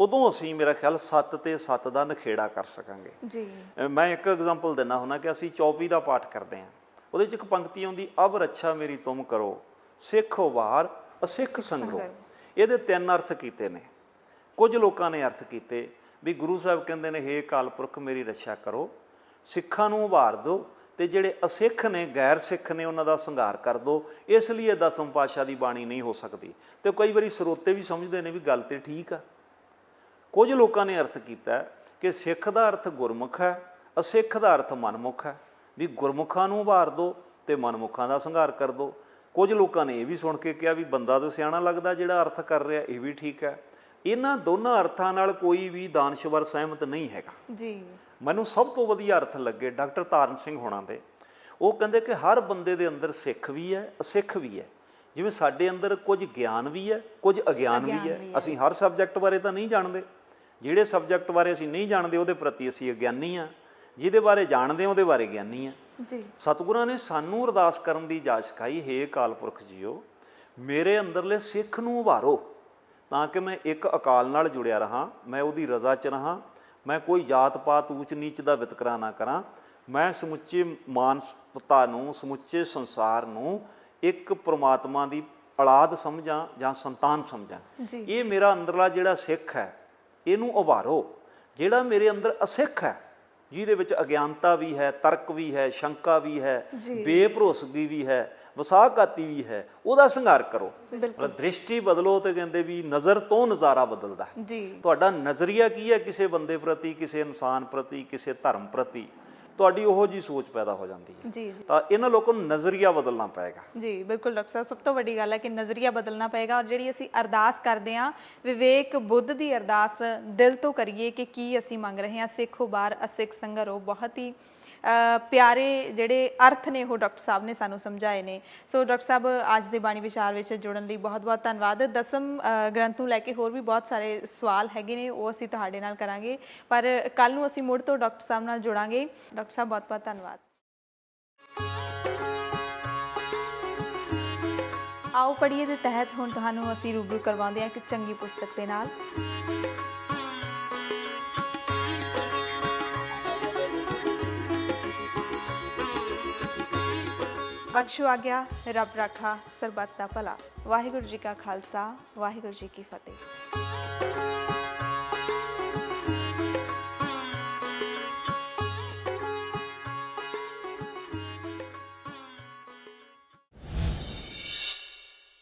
ਉਦੋਂ ਅਸੀਂ ਮੇਰਾ ਖਿਆਲ ਸੱਤ ਤੇ ਸੱਤ ਦਾ ਨਖੇੜਾ ਕਰ ਸਕਾਂਗੇ। ਜੀ। ਮੈਂ ਇੱਕ ਐਗਜ਼ਾਮਪਲ ਦਿੰਦਾ ਹੁੰਦਾ ਕਿ ਅਸੀਂ ਚੌਪੀ ਦਾ ਪਾਠ ਕਰਦੇ ਹਾਂ। ਉਹਦੇ ਚ ਇੱਕ ਪੰਕਤੀ ਆਉਂਦੀ ਅਬ ਰੱਛਾ ਮੇਰੀ ਤੁਮ ਕਰੋ ਸਿੱਖ ਵਾਰ ਅਸਿੱਖ ਸੰਗਰੋ। ਇਹਦੇ ਤਿੰਨ ਅਰਥ ਕੀਤੇ ਨੇ। ਕੁਝ ਲੋਕਾਂ ਨੇ ਅਰਥ ਕੀਤੇ ਵੀ ਗੁਰੂ ਸਾਹਿਬ ਕਹਿੰਦੇ ਨੇ ਹੇ ਕਾਲ ਪੁਰਖ ਮੇਰੀ ਰੱਛਾ ਕਰੋ ਸਿੱਖਾਂ ਨੂੰ ਉਭਾਰ ਦਿਓ ਤੇ ਜਿਹੜੇ ਅਸਿੱਖ ਨੇ ਗੈਰ ਸਿੱਖ ਨੇ ਉਹਨਾਂ ਦਾ ਸੰਘਾਰ ਕਰ ਦਿਓ। ਇਸ ਲਈ ਇਹ ਦਸਮ ਪਾਤਸ਼ਾਹ ਦੀ ਬਾਣੀ ਨਹੀਂ ਹੋ ਸਕਦੀ। ਤੇ ਕਈ ਵਾਰੀ ਸਰੋਤੇ ਵੀ ਸਮਝਦੇ ਨੇ ਵੀ ਗੱਲ ਤੇ ਠੀਕ ਆ। ਕੁਝ ਲੋਕਾਂ ਨੇ ਅਰਥ ਕੀਤਾ ਕਿ ਸਿੱਖ ਦਾ ਅਰਥ ਗੁਰਮੁਖ ਹੈ ਅਸਿੱਖ ਦਾ ਅਰਥ ਮਨਮੁਖ ਹੈ। ਵੀ ਗੁਰਮੁਖਾਂ ਨੂੰ ਉਭਾਰ ਦਿਓ ਤੇ ਮਨਮੁਖਾਂ ਦਾ ਸੰਘਾਰ ਕਰ ਦਿਓ ਕੁਝ ਲੋਕਾਂ ਨੇ ਇਹ ਵੀ ਸੁਣ ਕੇ ਕਿਹਾ ਵੀ ਬੰਦਾ ਤਾਂ ਸਿਆਣਾ ਲੱਗਦਾ ਜਿਹੜਾ ਅਰਥ ਕਰ ਰਿਹਾ ਇਹ ਵੀ ਠੀਕ ਹੈ। ਇਹਨਾਂ ਦੋਨਾਂ ਅਰਥਾਂ ਨਾਲ ਕੋਈ ਵੀ ਦਾਨਸ਼ਵਰ ਸਹਿਮਤ ਨਹੀਂ ਹੈਗਾ। ਜੀ। ਮੈਨੂੰ ਸਭ ਤੋਂ ਵਧੀਆ ਅਰਥ ਲੱਗੇ ਡਾਕਟਰ ਤਾਰਨ ਸਿੰਘ ਹੋਣਾ ਦੇ। ਉਹ ਕਹਿੰਦੇ ਕਿ ਹਰ ਬੰਦੇ ਦੇ ਅੰਦਰ ਸਿੱਖ ਵੀ ਹੈ ਅਸਿੱਖ ਵੀ ਹੈ। ਜਿਵੇਂ ਸਾਡੇ ਅੰਦਰ ਕੁਝ ਗਿਆਨ ਵੀ ਹੈ ਕੁਝ ਅਗਿਆਨ ਵੀ ਹੈ। ਅਸੀਂ ਹਰ ਸਬਜੈਕਟ ਬਾਰੇ ਤਾਂ ਨਹੀਂ ਜਾਣਦੇ। ਜਿਹੜੇ ਸਬਜੈਕਟ ਬਾਰੇ ਅਸੀਂ ਨਹੀਂ ਜਾਣਦੇ ਉਹਦੇ ਪ੍ਰਤੀ ਅਸੀਂ ਅਗਿਆਨੀ ਆ। ਜਿਹਦੇ ਬਾਰੇ ਜਾਣਦੇ ਉਹਦੇ ਬਾਰੇ ਗਿਆਨੀ ਆ। ਜੀ। ਸਤਿਗੁਰਾਂ ਨੇ ਸਾਨੂੰ ਅਰਦਾਸ ਕਰਨ ਦੀ ਜਾਚ ਸਿਖਾਈ ਹੈ ਅਕਾਲ ਪੁਰਖ ਜੀਓ ਮੇਰੇ ਅੰਦਰਲੇ ਸਿੱਖ ਨੂੰ ਉਭਾਰੋ ਤਾਂ ਕਿ ਮੈਂ ਇੱਕ ਅਕਾਲ ਨਾਲ ਜੁੜਿਆ ਰਹਾ ਮੈਂ ਉਹਦੀ ਰਜ਼ਾ 'ਚ ਰਹਾ ਮੈਂ ਕੋਈ ਜਾਤ ਪਾਤ ਊਚ ਨੀਚ ਦਾ ਵਿਤਕਰਾ ਨਾ ਕਰਾਂ ਮੈਂ ਸਮੁੱਚੇ ਮਾਨਵਤਾ ਨੂੰ ਸਮੁੱਚੇ ਸੰਸਾਰ ਨੂੰ ਇੱਕ ਪ੍ਰਮਾਤਮਾ ਦੀ ਔਲਾਦ ਸਮਝਾਂ ਜਾਂ ਸੰਤਾਨ ਸਮਝਾਂ। ਇਹ ਮੇਰਾ ਅੰਦਰਲਾ ਜਿਹੜਾ ਸਿੱਖ ਹੈ ਇਹਨੂੰ ਉਭਾਰੋ ਜਿਹੜਾ ਮੇਰੇ ਅੰਦਰ ਅਸਿੱਖ ਹੈ ਜਿਹਦੇ ਵਿੱਚ ਅਗਿਆਨਤਾ ਵੀ ਹੈ ਤਰਕ ਵੀ ਹੈ ਸ਼ੰਕਾ ਵੀ ਹੈ। ਬੇਭਰੋਸਗੀ ਵੀ ਹੈ ਵਸਾਹਕਾਤੀ ਵੀ ਹੈ ਉਹਦਾ ਸੰਘਾਰ ਕਰੋ ਮਤਲਬ ਦ੍ਰਿਸ਼ਟੀ ਬਦਲੋ ਤੇ ਕਹਿੰਦੇ ਵੀ ਨਜ਼ਰ ਤੋਂ ਨਜ਼ਾਰਾ ਬਦਲਦਾ ਹੈ। ਤੁਹਾਡਾ ਨਜ਼ਰੀਆ ਕੀ ਹੈ ਕਿਸੇ ਬੰਦੇ ਪ੍ਰਤੀ ਕਿਸੇ ਇਨਸਾਨ ਪ੍ਰਤੀ ਕਿਸੇ ਧਰਮ ਪ੍ਰਤੀ ਤੁਹਾਡੀ ਉਹੋ ਜੀ ਸੋਚ ਪੈਦਾ ਹੋ ਜਾਂਦੀ ਹੈ। ਜੀ ਜੀ। ਤਾਂ ਇਹਨਾਂ ਲੋਕਾਂ ਨੂੰ ਨਜ਼ਰੀਆ ਬਦਲਣਾ ਪਏਗਾ। ਜੀ ਬਿਲਕੁਲ ਡਾਕਟਰ ਸਾਹਿਬ ਸਭ ਤੋਂ ਵੱਡੀ ਗੱਲ ਹੈ ਕਿ ਨਜ਼ਰੀਆ ਬਦਲਣਾ ਪਏਗਾ ਔਰ ਜਿਹੜੀ ਅਸੀਂ ਅਰਦਾਸ ਕਰਦੇ ਹਾਂ ਵਿਵੇਕ ਬੁੱਧ ਦੀ ਅਰਦਾਸ ਦਿਲ ਤੋਂ ਕਰੀਏ ਕਿ ਕੀ ਅਸੀਂ ਮੰਗ ਰਹੇ ਹਾਂ ਸਿੱਖ ਉਬਾਰ ਅਸਿੱਖ ਸੰਗਰੋ ਬਹੁਤ ਹੀ ਪਿਆਰੇ ਜਿਹੜੇ ਅਰਥ ਨੇ, ਉਹ ਡਾਕਟਰ ਸਾਹਿਬ ਨੇ ਸਾਨੂੰ ਸਮਝਾਏ ਨੇ। ਸੋ ਡਾਕਟਰ ਸਾਹਿਬ, ਅੱਜ ਦੇ ਬਾਣੀ ਵਿਚਾਰ ਵਿੱਚ ਜੁੜਨ ਲਈ ਬਹੁਤ-ਬਹੁਤ ਧੰਨਵਾਦ। ਦਸਮ ਗ੍ਰੰਥ ਨੂੰ ਲੈ ਕੇ ਹੋਰ ਵੀ ਬਹੁਤ ਸਾਰੇ ਸਵਾਲ ਹੈਗੇ ਨੇ, ਉਹ ਅਸੀਂ ਤੁਹਾਡੇ ਨਾਲ ਕਰਾਂਗੇ। ਪਰ ਕੱਲ ਨੂੰ ਅਸੀਂ ਮੁੜ ਤੋਂ ਡਾਕਟਰ ਸਾਹਿਬ ਨਾਲ ਜੁੜਾਂਗੇ। ਡਾਕਟਰ ਸਾਹਿਬ ਬਹੁਤ-ਬਹੁਤ ਧੰਨਵਾਦ। ਆਓ ਪੜ੍ਹੀਏ ਦੇ ਤਹਿਤ, ਹੁਣ ਤੁਹਾਨੂੰ ਅਸੀਂ ਰੂਬਰੂ ਕਰਵਾਉਂਦੇ ਹਾਂ ਇੱਕ ਚੰਗੀ ਪੁਸਤਕ ਦੇ ਨਾਲ। ਬਖਸ਼ੋ ਆ ਗਿਆ ਰੱਬ ਰਾਖਾ ਸਰਬੱਤ ਦਾ ਭਲਾ। ਵਾਹਿਗੁਰੂ ਜੀ ਕਾ ਖਾਲਸਾ, ਵਾਹਿਗੁਰੂ ਜੀ ਕੀ ਫਤਿਹ।